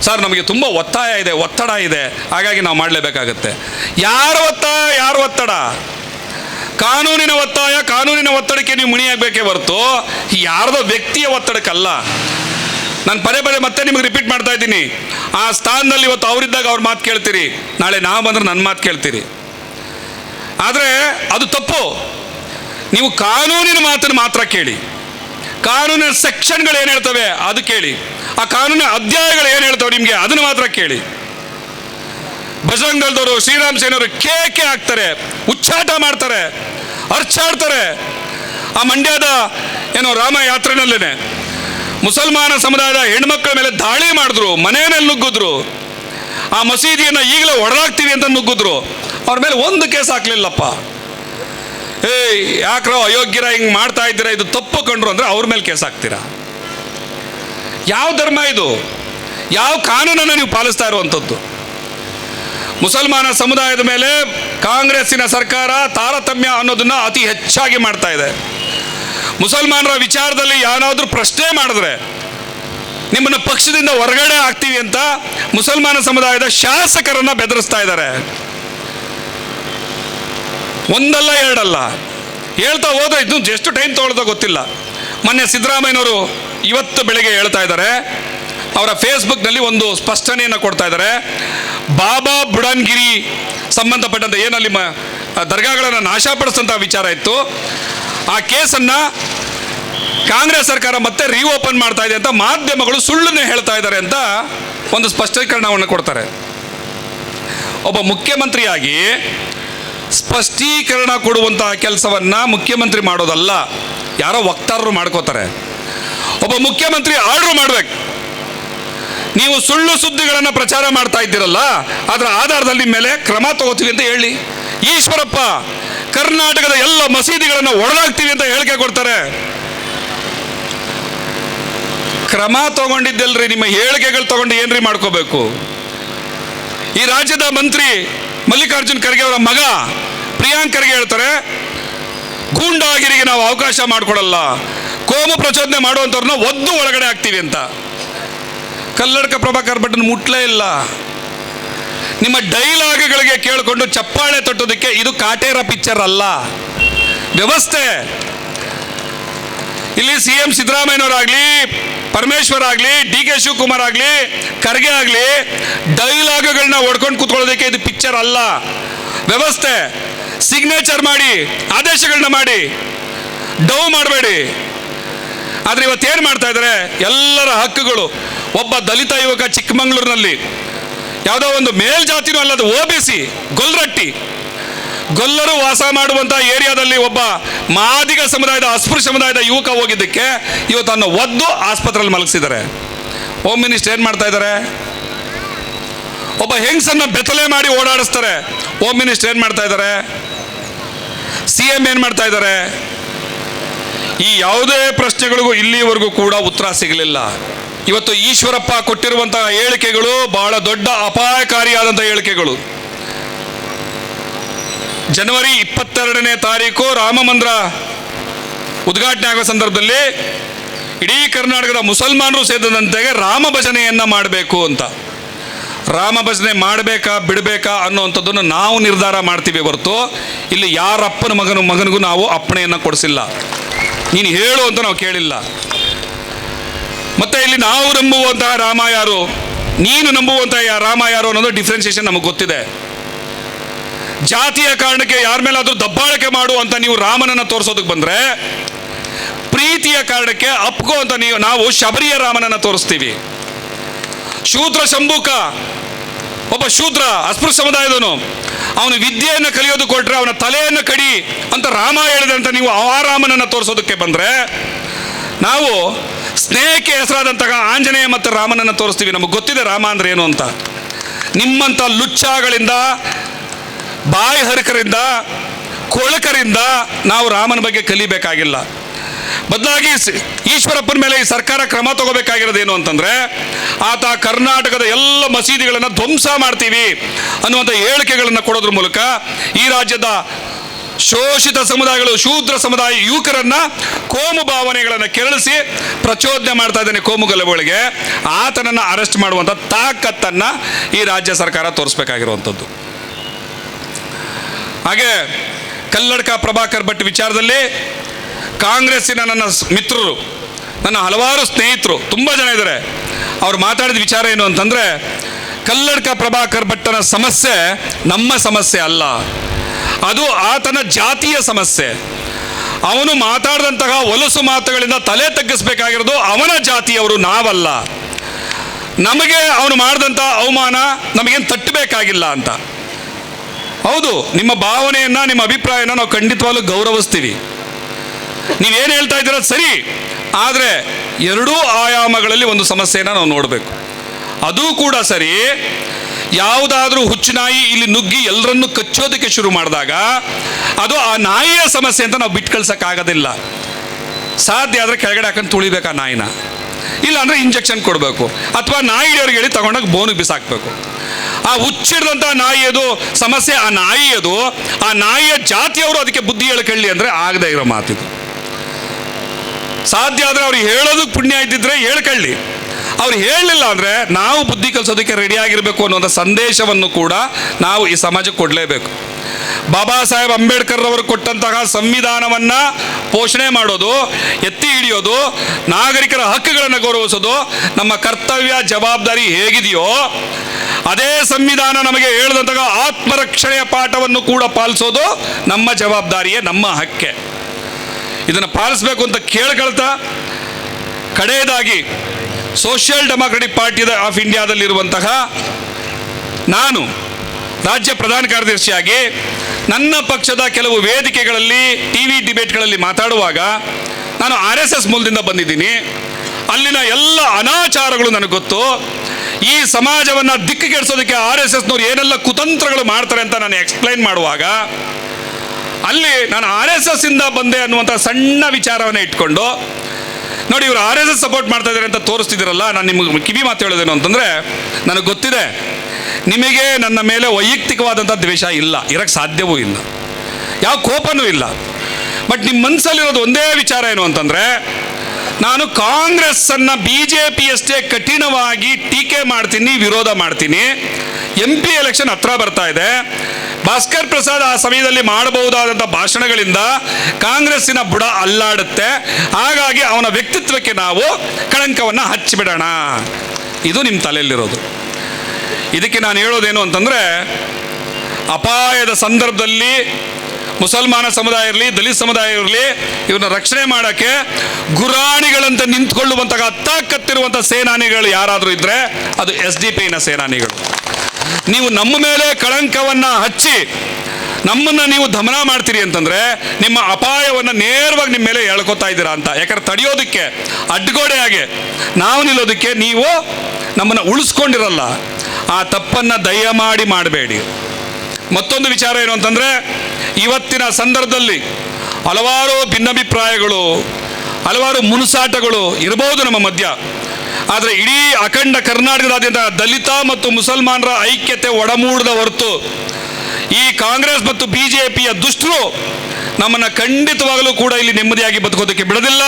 ಸರ್, ನಮಗೆ ತುಂಬ ಒತ್ತಾಯ ಇದೆ, ಒತ್ತಡ ಇದೆ. ಹಾಗಾಗಿ ನಾವು ಮಾಡಲೇಬೇಕಾಗತ್ತೆ. ಯಾರ ಒತ್ತಾಯ ಯಾರು ಒತ್ತಡ? ಕಾನೂನಿನ ಒತ್ತಾಯ, ಕಾನೂನಿನ ಒತ್ತಡಕ್ಕೆ ನೀವು ಮುಣಿಯಾಗಬೇಕೇ ಹೊರತು ಯಾರದೋ ವ್ಯಕ್ತಿಯ ಒತ್ತಡಕ್ಕಲ್ಲ. ನಾನು ಪದೇ ಪದೇ ಮತ್ತೆ ನಿಮಗೆ ರಿಪೀಟ್ ಮಾಡ್ತಾ ಇದ್ದೀನಿ. ಆ ಸ್ಥಾನದಲ್ಲಿ ಇವತ್ತು ಅವರಿದ್ದಾಗ ಅವ್ರ ಮಾತು ಕೇಳ್ತೀರಿ. ನಾಳೆ ನಾವು ಬಂದ್ರೆ ನನ್ನ ಮಾತು ಕೇಳ್ತೀರಿ. ಆದರೆ ಅದು ತಪ್ಪು. ನೀವು ಕಾನೂನಿನ ಮಾತನ್ನು ಮಾತ್ರ ಕೇಳಿ. ಕಾನೂನಿನ ಸೆಕ್ಷನ್ಗಳು ಏನು ಹೇಳ್ತವೆ ಅದು ಕೇಳಿ. ಆ ಕಾನೂನಿನ ಅಧ್ಯಾಯಗಳು ಏನು ಹೇಳ್ತವೆ ನಿಮಗೆ ಅದನ್ನು ಮಾತ್ರ ಕೇಳಿ. ಬಜರಂಗ್ ದಳದವರು ಶ್ರೀರಾಮ್ ಸೇನವರು ಕೇಕೆ ಹಾಕ್ತಾರೆ, ಉಚ್ಚಾಟ ಮಾಡ್ತಾರೆ ಅರ್ಚಾಡ್ತಾರೆ ಆ ಮಂಡ್ಯದ ಏನೋ ರಾಮ ಯಾತ್ರೆನಲ್ಲೇನೆ, ಮುಸಲ್ಮಾನ ಸಮುದಾಯದ ಹೆಣ್ಮಕ್ಳ ಮೇಲೆ ದಾಳಿ ಮಾಡಿದ್ರು ಮನೆ ಮೇಲೆ ನುಗ್ಗಿದ್ರು. ಆ ಮಸೀದಿಯನ್ನು ಈಗಲೇ ಒಡಲಾಗ್ತೀವಿ ಅಂತ ನುಗ್ಗಿದ್ರು. ಅವ್ರ ಮೇಲೆ ಒಂದು ಕೇಸ್ ಹಾಕ್ಲಿಲ್ಲಪ್ಪ. ಏಯ್, ಯಾಕ್ರೋ ಅಯೋಗ್ಯರ ಹಿಂಗೆ ಮಾಡ್ತಾ ಇದ್ದೀರಾ, ಇದು ತಪ್ಪು ಕಂಡ್ರು ಅಂದ್ರೆ ಅವ್ರ ಮೇಲೆ ಕೇಸ್ ಹಾಕ್ತೀರಾ? ಯಾವ ಧರ್ಮ ಇದು? ಯಾವ ಕಾನೂನನ್ನು ನೀವು ಪಾಲಿಸ್ತಾ ಇರುವಂಥದ್ದು? ಮುಸಲ್ಮಾನ ಸಮುದಾಯದ ಮೇಲೆ ಕಾಂಗ್ರೆಸ್ಸಿನ ಸರ್ಕಾರ ತಾರತಮ್ಯ ಅನ್ನೋದನ್ನ ಅತಿ ಹೆಚ್ಚಾಗಿ ಮಾಡ್ತಾ ಇದೆ. ಮುಸಲ್ಮಾನರ ವಿಚಾರದಲ್ಲಿ ಯಾರಾದರೂ ಪ್ರಶ್ನೆ ಮಾಡಿದ್ರೆ ನಿಮ್ಮನ್ನು ಪಕ್ಷದಿಂದ ಹೊರಗಡೆ ಆಗ್ತೀವಿ ಅಂತ ಮುಸಲ್ಮಾನ ಸಮುದಾಯದ ಶಾಸಕರನ್ನು ಬೆದರಿಸ್ತಾ ಇದ್ದಾರೆ. ಒಂದಲ್ಲ ಎರಡಲ್ಲ. ಹೇಳ್ತಾ ಹೋದ್ರೆ ಇದು ಎಷ್ಟು ಟೈಮ್ ತೊಗೊಳ್ದೋ ಗೊತ್ತಿಲ್ಲ. ಮೊನ್ನೆ ಸಿದ್ದರಾಮಯ್ಯನವರು ಇವತ್ತು ಬೆಳಗ್ಗೆ ಹೇಳ್ತಾ ಇದ್ದಾರೆ ಅವರ ಫೇಸ್ಬುಕ್ನಲ್ಲಿ ಒಂದು ಸ್ಪಷ್ಟನೆಯನ್ನು ಕೊಡ್ತಾ ಇದ್ದಾರೆ. ಬಾಬಾ ಬುಡನ್ಗಿರಿ ಸಂಬಂಧಪಟ್ಟಂತೆ ಏನಲ್ಲಿ ದರ್ಗಾಗಳನ್ನು ನಾಶಪಡಿಸಿದಂಥ ವಿಚಾರ ಇತ್ತು. ಆ ಕೇಸನ್ನು ಕಾಂಗ್ರೆಸ್ ಸರ್ಕಾರ ಮತ್ತೆ ರೀಓಪನ್ ಮಾಡ್ತಾ ಇದೆ ಅಂತ ಮಾಧ್ಯಮಗಳು ಸುಳ್ಳನ್ನು ಹೇಳ್ತಾ ಇದ್ದಾರೆ ಅಂತ ಒಂದು ಸ್ಪಷ್ಟೀಕರಣವನ್ನು ಕೊಡ್ತಾರೆ. ಒಬ್ಬ ಮುಖ್ಯಮಂತ್ರಿಯಾಗಿ ಸ್ಪಷ್ಟೀಕರಣ ಕೊಡುವಂತಹ ಕೆಲಸವನ್ನ ಮುಖ್ಯಮಂತ್ರಿ ಮಾಡೋದಲ್ಲ, ಯಾರೋ ವಕ್ತಾರರು ಮಾಡ್ಕೋತಾರೆ. ಒಬ್ಬ ಮುಖ್ಯಮಂತ್ರಿ ಆರ್ಡರ್ ಮಾಡ್ಬೇಕು. ನೀವು ಸುಳ್ಳು ಸುದ್ದಿಗಳನ್ನು ಪ್ರಚಾರ ಮಾಡ್ತಾ ಇದ್ದೀರಲ್ಲ, ಅದರ ಆಧಾರದಲ್ಲಿ ಮೇಲೆ ಕ್ರಮ ತಗೋತೀವಿ ಅಂತ ಹೇಳಿ. ಈಶ್ವರಪ್ಪ, ಕರ್ನಾಟಕದ ಎಲ್ಲ ಮಸೀದಿಗಳನ್ನು ಒಡೆದಾಗ್ತೀವಿ ಅಂತ ಹೇಳಿಕೆ ಕೊಡ್ತಾರೆ. ಕ್ರಮ ತಗೊಂಡಿದ್ದಲ್ರಿ, ನಿಮ್ಮ ಹೇಳಿಕೆಗಳು ತಗೊಂಡು ಏನ್ರಿ ಮಾಡ್ಕೋಬೇಕು? ಈ ರಾಜ್ಯದ ಮಂತ್ರಿ ಮಲ್ಲಿಕಾರ್ಜುನ್ ಖರ್ಗೆ ಅವರ ಮಗ ಪ್ರಿಯಾಂಕ್ ಖರ್ಗೆ ಹೇಳ್ತಾರೆ, ಗೂಂಡಾಗಿರಿಗೆ ನಾವು ಅವಕಾಶ ಮಾಡಿಕೊಡಲ್ಲ, ಕೋಮು ಪ್ರಚೋದನೆ ಮಾಡುವಂಥವ್ರನ್ನ ಒದ್ದು ಒಳಗಡೆ ಆಗ್ತೀವಿ ಅಂತ. ಕಲ್ಲಡ್ಕ ಪ್ರಭಾಕರ್ ಭಟ್ನ ಮುಟ್ಲೇ ಇಲ್ಲ. ನಿಮ್ಮ ಡೈಲಾಗ್ಗಳಿಗೆ ಕೇಳಿಕೊಂಡು ಚಪ್ಪಾಳೆ ತಟ್ಟೋದಕ್ಕೆ ಇದು ಕಾಟೇರ ಪಿಕ್ಚರ್ ಅಲ್ಲ. ವ್ಯವಸ್ಥೆ. ಇಲ್ಲಿ ಸಿ ಎಂ ಸಿದ್ದರಾಮಯ್ಯನವರಾಗ್ಲಿ, ಪರಮೇಶ್ವರ್ ಆಗಲಿ, ಡಿ ಕೆ ಶಿವಕುಮಾರ್ ಆಗಲಿ, ಖರ್ಗೆ ಆಗಲಿ, ಡೈಲಾಗ್ಗಳನ್ನ ಹೊಡ್ಕೊಂಡು ಕೂತ್ಕೊಳ್ಳೋದಕ್ಕೆ ಇದು ಪಿಕ್ಚರ್ ಅಲ್ಲ. ವ್ಯವಸ್ಥೆ. ಸಿಗ್ನೇಚರ್ ಮಾಡಿ ಆದೇಶಗಳನ್ನ ಮಾಡಿ. ಡೌ ಮಾಡಬೇಡಿ. ಆದರೆ ಇವತ್ತೇನು ಮಾಡ್ತಾ ಇದ್ದಾರೆ ಎಲ್ಲರ ಹಕ್ಕುಗಳು. ಒಬ್ಬ ದಲಿತ ಯುವಕ ಚಿಕ್ಕಮಂಗ್ಳೂರಿನಲ್ಲಿ ಯಾವುದೋ ಒಂದು ಮೇಲ್ಜಾತಿನೂ ಅಲ್ಲದ ಒ ಬಿ ಸಿ ಗೊಲ್ರಟ್ಟಿ, ಗೊಲ್ಲರು ವಾಸ ಮಾಡುವಂಥ ಏರಿಯಾದಲ್ಲಿ ಒಬ್ಬ ಮಾದಿಗ ಸಮುದಾಯದ, ಅಸ್ಪೃಶ್ಯ ಸಮುದಾಯದ ಯುವಕ ಹೋಗಿದ್ದಕ್ಕೆ ಇವತ್ತನ್ನು ಒದ್ದು ಆಸ್ಪತ್ರೆಯಲ್ಲಿ ಮಲಗಿಸಿದ್ದಾರೆ. ಹೋಮ್ ಮಿನಿಸ್ಟರ್ ಏನು ಮಾಡ್ತಾ ಇದ್ದಾರೆ? ಒಬ್ಬ ಹೆಂಗ್ಸನ್ನು ಬೆತ್ತಲೆ ಮಾಡಿ ಓಡಾಡಿಸ್ತಾರೆ. ಹೋಮ್ ಮಿನಿಸ್ಟರ್ ಏನು ಮಾಡ್ತಾ ಇದ್ದಾರೆ? ಸಿ ಎಂ ಏನು ಮಾಡ್ತಾ ಇದ್ದಾರೆ? ಈ ಯಾವುದೇ ಪ್ರಶ್ನೆಗಳಿಗೂ ಇಲ್ಲಿವರೆಗೂ ಕೂಡ ಉತ್ತರ ಸಿಗಲಿಲ್ಲ. ಇವತ್ತು ಈಶ್ವರಪ್ಪ ಕೊಟ್ಟಿರುವಂತಹ ಹೇಳಿಕೆಗಳು ಬಹಳ ದೊಡ್ಡ ಅಪಾಯಕಾರಿಯಾದಂತಹ ಹೇಳಿಕೆಗಳು. ಜನವರಿ ಇಪ್ಪತ್ತೆರಡನೇ ತಾರೀಕು ರಾಮ ಮಂದಿರ ಉದ್ಘಾಟನೆ ಆಗೋ ಸಂದರ್ಭದಲ್ಲಿ ಇಡೀ ಕರ್ನಾಟಕದ ಮುಸಲ್ಮಾನರು ಸೇರಿದಂತೆ ರಾಮ ಭಜನೆಯನ್ನ ಮಾಡಬೇಕು ಅಂತ. ರಾಮ ಭಜನೆ ಮಾಡಬೇಕಾ, ಬಿಡಬೇಕಾ ಅನ್ನುವಂಥದ್ದನ್ನು ನಾವು ನಿರ್ಧಾರ ಮಾಡ್ತೀವಿ ಹೊರತು ಇಲ್ಲಿ ಯಾರಪ್ಪನ ಮಗನ ಮಗನಿಗೂ ನಾವು ಅಪ್ಪಣೆಯನ್ನು ಕೊಡಿಸಿಲ್ಲ. ನೀನು ಹೇಳು ಅಂತ ನಾವು ಕೇಳಿಲ್ಲ. ಮತ್ತೆ ಇಲ್ಲಿ ನಾವು ನಂಬುವಂತಹ ರಾಮ ಯಾರು? ನೀನು ನಂಬುವಂತಹ ರಾಮ ಯಾರು ಅನ್ನೋದು ಡಿಫ್ರೆನ್ಸಿಯೇಷನ್ ನಮಗೆ ಗೊತ್ತಿದೆ. ಜಾತಿಯ ಕಾರಣಕ್ಕೆ ಯಾರ ಮೇಲಾದರೂ ದಬ್ಬಾಳಿಕೆ ಮಾಡು ಅಂತ ನೀವು ರಾಮನನ್ನ ತೋರಿಸೋದಕ್ಕೆ ಬಂದ್ರೆ, ಪ್ರೀತಿಯ ಕಾರಣಕ್ಕೆ ಅಪ್ಕೋ ಅಂತ ನೀವು, ನಾವು ಶಬರಿಯ ರಾಮನನ್ನ ತೋರಿಸ್ತೀವಿ. ಶೂದ್ರ ಶಂಭುಕ, ಒಬ್ಬ ಶೂದ್ರ, ಅಸ್ಪೃಶ್ಯ ಸಮುದಾಯದವನು, ಅವನು ವಿದ್ಯೆಯನ್ನು ಕಲಿಯೋದು ಕೊಟ್ಟರೆ ಅವನ ತಲೆಯನ್ನು ಕಡಿ ಅಂತ ರಾಮ ಹೇಳಿದೆ ಅಂತ ನೀವು ಆ ರಾಮನನ್ನು ತೋರಿಸೋದಕ್ಕೆ ಬಂದರೆ ನಾವು ಸ್ನೇಹಕ್ಕೆ ಹೆಸರಾದಂತಹ ಆಂಜನೇಯ ಮತ್ತು ರಾಮನನ್ನು ತೋರಿಸ್ತೀವಿ. ನಮಗೆ ಗೊತ್ತಿದೆ ರಾಮ ಅಂದ್ರೆ ಏನು ಅಂತ. ನಿಮ್ಮಂಥ ಲುಚ್ಚಾಗಳಿಂದ, ಬಾಯಿ ಹರಕರಿಂದ, ಕೊಳಕರಿಂದ ನಾವು ರಾಮನ ಬಗ್ಗೆ ಕಲಿಬೇಕಾಗಿಲ್ಲ. ಬದಲಾಗಿ ಈಶ್ವರಪ್ಪನ ಮೇಲೆ ಈ ಸರ್ಕಾರ ಕ್ರಮ ತಗೋಬೇಕಾಗಿರೋದೇನು ಅಂತಂದ್ರೆ, ಆತ ಕರ್ನಾಟಕದ ಎಲ್ಲ ಮಸೀದಿಗಳನ್ನು ಧ್ವಂಸ ಮಾಡ್ತೀವಿ ಅನ್ನುವಂಥ ಹೇಳಿಕೆಗಳನ್ನು ಕೊಡೋದ್ರ ಮೂಲಕ ಈ ರಾಜ್ಯದ ಶೋಷಿತ ಸಮುದಾಯಗಳು, ಶೂದ್ರ ಸಮುದಾಯ ಯುವಕರನ್ನ ಕೋಮು ಭಾವನೆಗಳನ್ನು ಕೆರಳಿಸಿ ಪ್ರಚೋದನೆ ಮಾಡ್ತಾ ಇದ್ದಾನೆ ಕೋಮು ಗಲಭೆಗಳಿಗೆ ಆತನನ್ನು ಅರೆಸ್ಟ್ ಮಾಡುವಂಥ ತಾಕತ್ತನ್ನು ಈ ರಾಜ್ಯ ಸರ್ಕಾರ ತೋರಿಸ್ಬೇಕಾಗಿರುವಂಥದ್ದು. ಹಾಗೆ ಕಲ್ಲಡ್ಕ ಪ್ರಭಾಕರ್ ಭಟ್ ವಿಚಾರದಲ್ಲಿ ಕಾಂಗ್ರೆಸ್ಸಿನ ನನ್ನ ಮಿತ್ರರು, ನನ್ನ ಹಲವಾರು ಸ್ನೇಹಿತರು, ತುಂಬ ಜನ ಇದ್ದಾರೆ. ಅವ್ರು ಮಾತಾಡಿದ ವಿಚಾರ ಏನು ಅಂತಂದರೆ, ಕಲ್ಲಡ್ಕ ಪ್ರಭಾಕರ್ ಭಟ್ಟನ ಸಮಸ್ಯೆ ನಮ್ಮ ಸಮಸ್ಯೆ ಅಲ್ಲ. ಅದು ಆತನ ಜಾತಿಯ ಸಮಸ್ಯೆ. ಅವನು ಮಾತಾಡಿದಂತಹ ಹೊಲಸು ಮಾತುಗಳಿಂದ ತಲೆ ತಗ್ಗಿಸ್ಬೇಕಾಗಿರೋದು ಅವನ ಜಾತಿಯವರು, ನಾವಲ್ಲ. ನಮಗೆ ಅವನು ಮಾಡಿದಂಥ ಅವಮಾನ ನಮಗೇನು ತಟ್ಟಬೇಕಾಗಿಲ್ಲ ಅಂತ. ಹೌದು, ನಿಮ್ಮ ಭಾವನೆಯನ್ನು, ನಿಮ್ಮ ಅಭಿಪ್ರಾಯನ ನಾವು ಖಂಡಿತವಾಗ್ಲೂ ಗೌರವಿಸ್ತೀವಿ. ನೀವೇನು ಹೇಳ್ತಾ ಇದ್ದೀರ ಸರಿ, ಆದರೆ ಎರಡೂ ಆಯಾಮಗಳಲ್ಲಿ ಒಂದು ಸಮಸ್ಯೆಯನ್ನು ನಾವು ನೋಡಬೇಕು. ಅದು ಕೂಡ ಸರಿ ಯಾವುದಾದ್ರೂ ಹುಚ್ಚು ನಾಯಿ ಇಲ್ಲಿ ನುಗ್ಗಿ ಎಲ್ಲರನ್ನು ಕಚ್ಚೋದಕ್ಕೆ ಶುರು ಮಾಡಿದಾಗ ಅದು ಆ ನಾಯಿಯ ಸಮಸ್ಯೆ ಅಂತ ನಾವು ಬಿಟ್ಟು ಕಳ್ಸೋಕ್ಕಾಗೋದಿಲ್ಲ ಸಾಧ್ಯ ಆದರೆ ಕೆಳಗಡೆ ಹಾಕೊಂಡು ತುಳಿಬೇಕು ಆ ನಾಯಿನ. ಇಲ್ಲ ಅಂದರೆ ಇಂಜೆಕ್ಷನ್ ಕೊಡಬೇಕು. ಅಥವಾ ನಾಯಿ ಹಿಡಿಯೋರಿಗೆ ಹೇಳಿ ತಗೊಂಡೋಗಿ ಬೋನಿಗೆ ಬಿಸಾಕ್ಬೇಕು. ಆ ಹುಚ್ಚಿಡ್ದಂಥ ನಾಯಿಯದು ಸಮಸ್ಯೆ ಆ ನಾಯಿಯದು ಆ ನಾಯಿಯ ಜಾತಿಯವರು ಅದಕ್ಕೆ ಬುದ್ಧಿ ಹೇಳ್ಕೊಳ್ಳಿ ಅಂದರೆ ಆಗದೆ ಇರೋ ಮಾತಿದು. ಸಾಧ್ಯ ಆದರೆ ಅವ್ರಿಗೆ ಹೇಳೋದು ಪುಣ್ಯ ಇದ್ದಿದ್ರೆ ಹೇಳ್ಕೊಳ್ಳಿ ಅವ್ರು ಹೇಳಲಿಲ್ಲ ಅಂದರೆ ನಾವು ಬುದ್ಧಿ ಕಲಿಸೋದಕ್ಕೆ ರೆಡಿಯಾಗಿರಬೇಕು ಅನ್ನೋಂಥ ಸಂದೇಶವನ್ನು ಕೂಡ ನಾವು ಈ ಸಮಾಜಕ್ಕೆ ಕೊಡಲೇಬೇಕು. ಬಾಬಾ ಸಾಹೇಬ್ ಅಂಬೇಡ್ಕರ್ ಅವರು ಕೊಟ್ಟಂತಹ ಸಂವಿಧಾನವನ್ನು ಪೋಷಣೆ ಮಾಡೋದು, ಎತ್ತಿ ಹಿಡಿಯೋದು, ನಾಗರಿಕರ ಹಕ್ಕುಗಳನ್ನು ಗೌರವಿಸೋದು ನಮ್ಮ ಕರ್ತವ್ಯ, ಜವಾಬ್ದಾರಿ ಹೇಗಿದೆಯೋ, ಅದೇ ಸಂವಿಧಾನ ನಮಗೆ ಹೇಳಿದಂತಹ ಆತ್ಮರಕ್ಷಣೆಯ ಪಾಠವನ್ನು ಕೂಡ ಪಾಲಿಸೋದು ನಮ್ಮ ಜವಾಬ್ದಾರಿಯೇ, ನಮ್ಮ ಹಕ್ಕೆ. ಇದನ್ನು ಪಾಲಿಸಬೇಕು ಅಂತ ಕೇಳ್ಕೊಳ್ತಾ ಕಡೆಯದಾಗಿ ಸೋಷಿಯಲ್ ಡೆಮಾಕ್ರೆಟಿಕ್ ಪಾರ್ಟಿ ಆಫ್ ಇಂಡಿಯಾದಲ್ಲಿರುವಂತಹ ನಾನು ರಾಜ್ಯ ಪ್ರಧಾನ ಕಾರ್ಯದರ್ಶಿಯಾಗಿ ನನ್ನ ಪಕ್ಷದ ಕೆಲವು ವೇದಿಕೆಗಳಲ್ಲಿ ಟಿ ವಿ ಡಿಬೇಟ್ಗಳಲ್ಲಿ ಮಾತಾಡುವಾಗ ನಾನು ಆರ್ ಎಸ್ ಎಸ್ ಮೂಲದಿಂದ ಬಂದಿದ್ದೀನಿ. ಅಲ್ಲಿನ ಎಲ್ಲ ಅನಾಚಾರಗಳು ನನಗೆ ಗೊತ್ತು. ಈ ಸಮಾಜವನ್ನು ದಿಕ್ಕುಗೆಡಿಸೋದಕ್ಕೆ ಆರ್ ಎಸ್ ಎಸ್ನವ್ರು ಏನೆಲ್ಲ ಕುತಂತ್ರಗಳು ಮಾಡ್ತಾರೆ ಅಂತ ನಾನು ಎಕ್ಸ್ಪ್ಲೈನ್ ಮಾಡುವಾಗ ಅಲ್ಲಿ ನಾನು ಆರ್ ಎಸ್ ಎಸ್ ಇಂದ ಬಂದೆ ಅನ್ನುವಂಥ ಸಣ್ಣ ವಿಚಾರವನ್ನು ಇಟ್ಕೊಂಡು ನೋಡಿ, ಇವರು ಆರ್ ಎಸ್ ಎಸ್ ಸಪೋರ್ಟ್ ಮಾಡ್ತಾ ಇದ್ದಾರೆ ಅಂತ ತೋರಿಸ್ತಿದ್ದೀರಲ್ಲ, ನಾನು ನಿಮ್ಗೆ ಕಿವಿ ಮಾತು ಹೇಳೋದೇನು ಅಂತಂದರೆ, ನನಗೆ ಗೊತ್ತಿದೆ, ನಿಮಗೆ ನನ್ನ ಮೇಲೆ ವೈಯಕ್ತಿಕವಾದಂಥ ದ್ವೇಷ ಇಲ್ಲ ಇರಕ್ಕೆ ಸಾಧ್ಯವೂ ಇಲ್ಲ. ಯಾವ ಕೋಪನೂ ಇಲ್ಲ. ಬಟ್ ನಿಮ್ಮ ಮನಸ್ಸಲ್ಲಿರೋದು ಒಂದೇ ವಿಚಾರ ಏನು ಅಂತಂದರೆ ನಾನು ಕಾಂಗ್ರೆಸ್ಸನ್ನು ಬಿ ಜೆ ಪಿಯಷ್ಟೇ ಕಠಿಣವಾಗಿ ಟೀಕೆ ಮಾಡ್ತೀನಿ, ವಿರೋಧ ಮಾಡ್ತೀನಿ. ಎಂ ಪಿ ಎಲೆಕ್ಷನ್ ಹತ್ರ ಬರ್ತಾ ಇದೆ. ಭಾಸ್ಕರ್ ಪ್ರಸಾದ್ ಆ ಸಮಯದಲ್ಲಿ ಮಾಡಬಹುದಾದಂಥ ಭಾಷಣಗಳಿಂದ ಕಾಂಗ್ರೆಸ್ಸಿನ ಬುಡ ಅಲ್ಲಾಡುತ್ತೆ. ಹಾಗಾಗಿ ಅವನ ವ್ಯಕ್ತಿತ್ವಕ್ಕೆ ನಾವು ಕಳಂಕವನ್ನು ಹಚ್ಚಿಬಿಡೋಣ. ಇದು ನಿಮ್ಮ ತಲೆಯಲ್ಲಿರೋದು. ಇದಕ್ಕೆ ನಾನು ಹೇಳೋದೇನು ಅಂತಂದರೆ, ಅಪಾಯದ ಸಂದರ್ಭದಲ್ಲಿ ಮುಸಲ್ಮಾನ ಸಮುದಾಯ ಇರಲಿ, ದಲಿತ ಸಮುದಾಯ ಇರಲಿ ಇವನ್ನ ರಕ್ಷಣೆ ಮಾಡೋಕ್ಕೆ ಗುರಾಣಿಗಳಂತೆ ನಿಂತ್ಕೊಳ್ಳುವಂತಹ ಅತ್ತಾಕತ್ತಿರುವಂಥ ಸೇನಾನಿಗಳು ಯಾರಾದರೂ ಇದ್ದರೆ ಅದು ಎಸ್ ಡಿ ಪಿನ ಸೇನಾನಿಗಳು. ನೀವು ನಮ್ಮ ಮೇಲೆ ಕಳಂಕವನ್ನು ಹಚ್ಚಿ, ನಮ್ಮನ್ನು ನೀವು ದಮನ ಮಾಡ್ತೀರಿ ಅಂತಂದ್ರೆ ನಿಮ್ಮ ಅಪಾಯವನ್ನು ನೇರವಾಗಿ ನಿಮ್ಮ ಮೇಲೆ ಎಳ್ಕೊತಾ ಇದ್ದೀರಾ ಅಂತ. ಯಾಕಂದ್ರೆ ತಡೆಯೋದಕ್ಕೆ ಅಡ್ಡಗೋಡೆಯಾಗೆ ನಾವು ನಿಲ್ಲೋದಕ್ಕೆ ನೀವು ನಮ್ಮನ್ನು ಉಳಿಸ್ಕೊಂಡಿರಲ್ಲ. ಆ ತಪ್ಪನ್ನು ದಯಮಾಡಿ ಮಾಡಬೇಡಿ. ಮತ್ತೊಂದು ವಿಚಾರ ಏನು ಅಂತಂದರೆ ಇವತ್ತಿನ ಸಂದರ್ಭದಲ್ಲಿ ಹಲವಾರು ಭಿನ್ನಾಭಿಪ್ರಾಯಗಳು, ಹಲವಾರು ಮುನುಸಾಟಗಳು ಇರಬಹುದು ನಮ್ಮ ಮಧ್ಯ. ಆದರೆ ಇಡೀ ಅಖಂಡ ಕರ್ನಾಟಕದಾದ್ಯಂತ ದಲಿತ ಮತ್ತು ಮುಸಲ್ಮಾನರ ಐಕ್ಯತೆ ಒಡಮೂಡದ ಹೊರತು ಈ ಕಾಂಗ್ರೆಸ್ ಮತ್ತು ಬಿ ಜೆ ಪಿಯ ದುಷ್ಟರು ನಮ್ಮನ್ನು ಖಂಡಿತವಾಗಲೂ ಕೂಡ ಇಲ್ಲಿ ನೆಮ್ಮದಿಯಾಗಿ ಬದುಕೋದಕ್ಕೆ ಬಿಡೋದಿಲ್ಲ.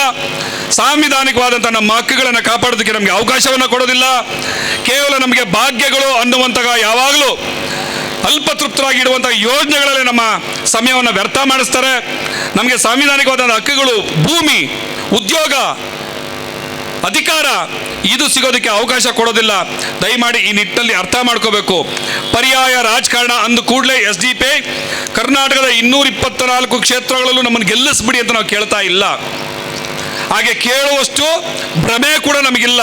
ಸಾಂವಿಧಾನಿಕವಾದಂಥ ನಮ್ಮ ಹಕ್ಕುಗಳನ್ನು ಕಾಪಾಡೋದಕ್ಕೆ ನಮಗೆ ಅವಕಾಶವನ್ನು ಕೊಡೋದಿಲ್ಲ. ಕೇವಲ ನಮಗೆ ಭಾಗ್ಯಗಳು ಅನ್ನುವಂತಹ ಯಾವಾಗಲೂ ಅಲ್ಪತೃಪ್ತರಾಗಿ ಇಡುವಂಥ ಯೋಜನೆಗಳಲ್ಲಿ ನಮ್ಮ ಸಮಯವನ್ನು ವ್ಯರ್ಥ ಮಾಡಿಸ್ತಾರೆ. ನಮಗೆ ಸಾಂವಿಧಾನಿಕವಾದ ಹಕ್ಕುಗಳು, ಭೂಮಿ, ಉದ್ಯೋಗ, ಅಧಿಕಾರ, ಇದು ಸಿಗೋದಕ್ಕೆ ಅವಕಾಶ ಕೊಡೋದಿಲ್ಲ. ದಯಮಾಡಿ ಈ ನಿಟ್ಟಿನಲ್ಲಿ ಅರ್ಥ ಮಾಡ್ಕೋಬೇಕು. ಪರ್ಯಾಯ ರಾಜಕಾರಣ ಅಂದ ಕೂಡಲೇ ಎಸ್ ಡಿ ಪಿ, ಕರ್ನಾಟಕದ ಇನ್ನೂರ ಇಪ್ಪತ್ತ ನಾಲ್ಕು ಕ್ಷೇತ್ರಗಳಲ್ಲೂ ನಮ್ಮನ್ನು ಗೆಲ್ಲಿಸ್ಬಿಡಿ ಅಂತ ನಾವು ಕೇಳ್ತಾ ಇಲ್ಲ. ಹಾಗೆ ಕೇಳುವಷ್ಟು ಭ್ರಮೆ ಕೂಡ ನಮಗಿಲ್ಲ.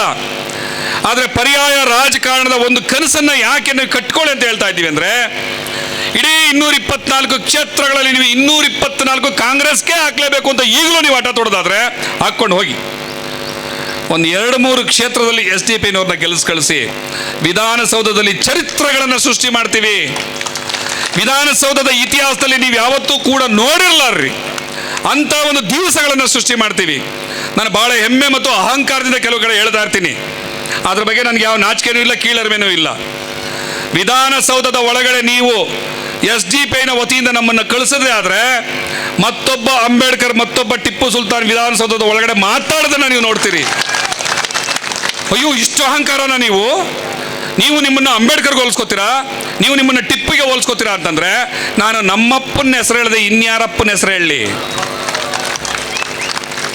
ಆದರೆ ಪರ್ಯಾಯ ರಾಜಕಾರಣದ ಒಂದು ಕನಸನ್ನ ಯಾಕೆ ನೀವು ಕಟ್ಕೊಳ್ಳಿ ಅಂತ ಹೇಳ್ತಾ ಇದ್ದೀವಿ ಅಂದ್ರೆ, ಇಡೀ ಇನ್ನೂರ ಇಪ್ಪತ್ನಾಲ್ಕು ಕ್ಷೇತ್ರಗಳಲ್ಲಿ ನೀವು ಇನ್ನೂರ ಇಪ್ಪತ್ನಾಲ್ಕು ಕಾಂಗ್ರೆಸ್ಗೆ ಹಾಕ್ಲೇಬೇಕು ಅಂತ ಈಗಲೂ ನೀವು ಆಟ ತೊಡೋದಾದ್ರೆ ಹಾಕ್ಕೊಂಡು ಹೋಗಿ. ಒಂದು ಎರಡು ಮೂರು ಕ್ಷೇತ್ರದಲ್ಲಿ ಎಸ್ ಡಿ ಪಿನವ್ರನ್ನ ಗೆಲ್ಲಿಸ್ ಕಳಿಸಿ ವಿಧಾನಸೌಧದಲ್ಲಿ ಚರಿತ್ರೆಗಳನ್ನು ಸೃಷ್ಟಿ ಮಾಡ್ತೀವಿ. ವಿಧಾನಸೌಧದ ಇತಿಹಾಸದಲ್ಲಿ ನೀವು ಯಾವತ್ತೂ ಕೂಡ ನೋಡಿರಲಾರ್ರಿ. ಅಂತ ಒಂದು ದಿವಸಗಳನ್ನು ಸೃಷ್ಟಿ ಮಾಡ್ತೀವಿ. ನಾನು ಭಾಳ ಹೆಮ್ಮೆ ಮತ್ತು ಅಹಂಕಾರದಿಂದ ಕೆಲವು ಕಡೆ ಹೇಳ್ತಾ ಇರ್ತೀನಿ. ಅದ್ರ ಬಗ್ಗೆ ನನಗೆ ಯಾವ ನಾಚಿಕೆನೂ ಇಲ್ಲ, ಕೀಳರಿಮೆನೂ ಇಲ್ಲ. ವಿಧಾನಸೌಧದ ಒಳಗಡೆ ನೀವು ಎಸ್ ಡಿ ಪಿನ ವತಿಯಿಂದ ನಮ್ಮನ್ನು ಕಳಿಸಿದ್ರೆ ಆದರೆ ಮತ್ತೊಬ್ಬ ಅಂಬೇಡ್ಕರ್, ಮತ್ತೊಬ್ಬ ಟಿಪ್ಪು ಸುಲ್ತಾನ್ ವಿಧಾನಸೌಧದ ಒಳಗಡೆ ಮಾತಾಡೋದನ್ನ ನೀವು ನೋಡ್ತೀರಿ. ಅಯ್ಯೋ, ಇಷ್ಟು ಅಹಂಕಾರನ ನೀವು? ನೀವು ನಿಮ್ಮನ್ನ ಅಂಬೇಡ್ಕರ್ಗೆ ಹೋಲಿಸ್ಕೋತೀರಾ? ನೀವು ನಿಮ್ಮನ್ನ ಟಿಪ್ಪಿಗೆ ಹೋಲಿಸ್ಕೋತೀರಾ ಅಂತಂದ್ರೆ, ನಾನು ನಮ್ಮಪ್ಪನ ಹೆಸರು ಹೇಳಿದೆ ಇನ್ಯಾರಪ್ಪನ ಹೆಸರು ಹೇಳಿ.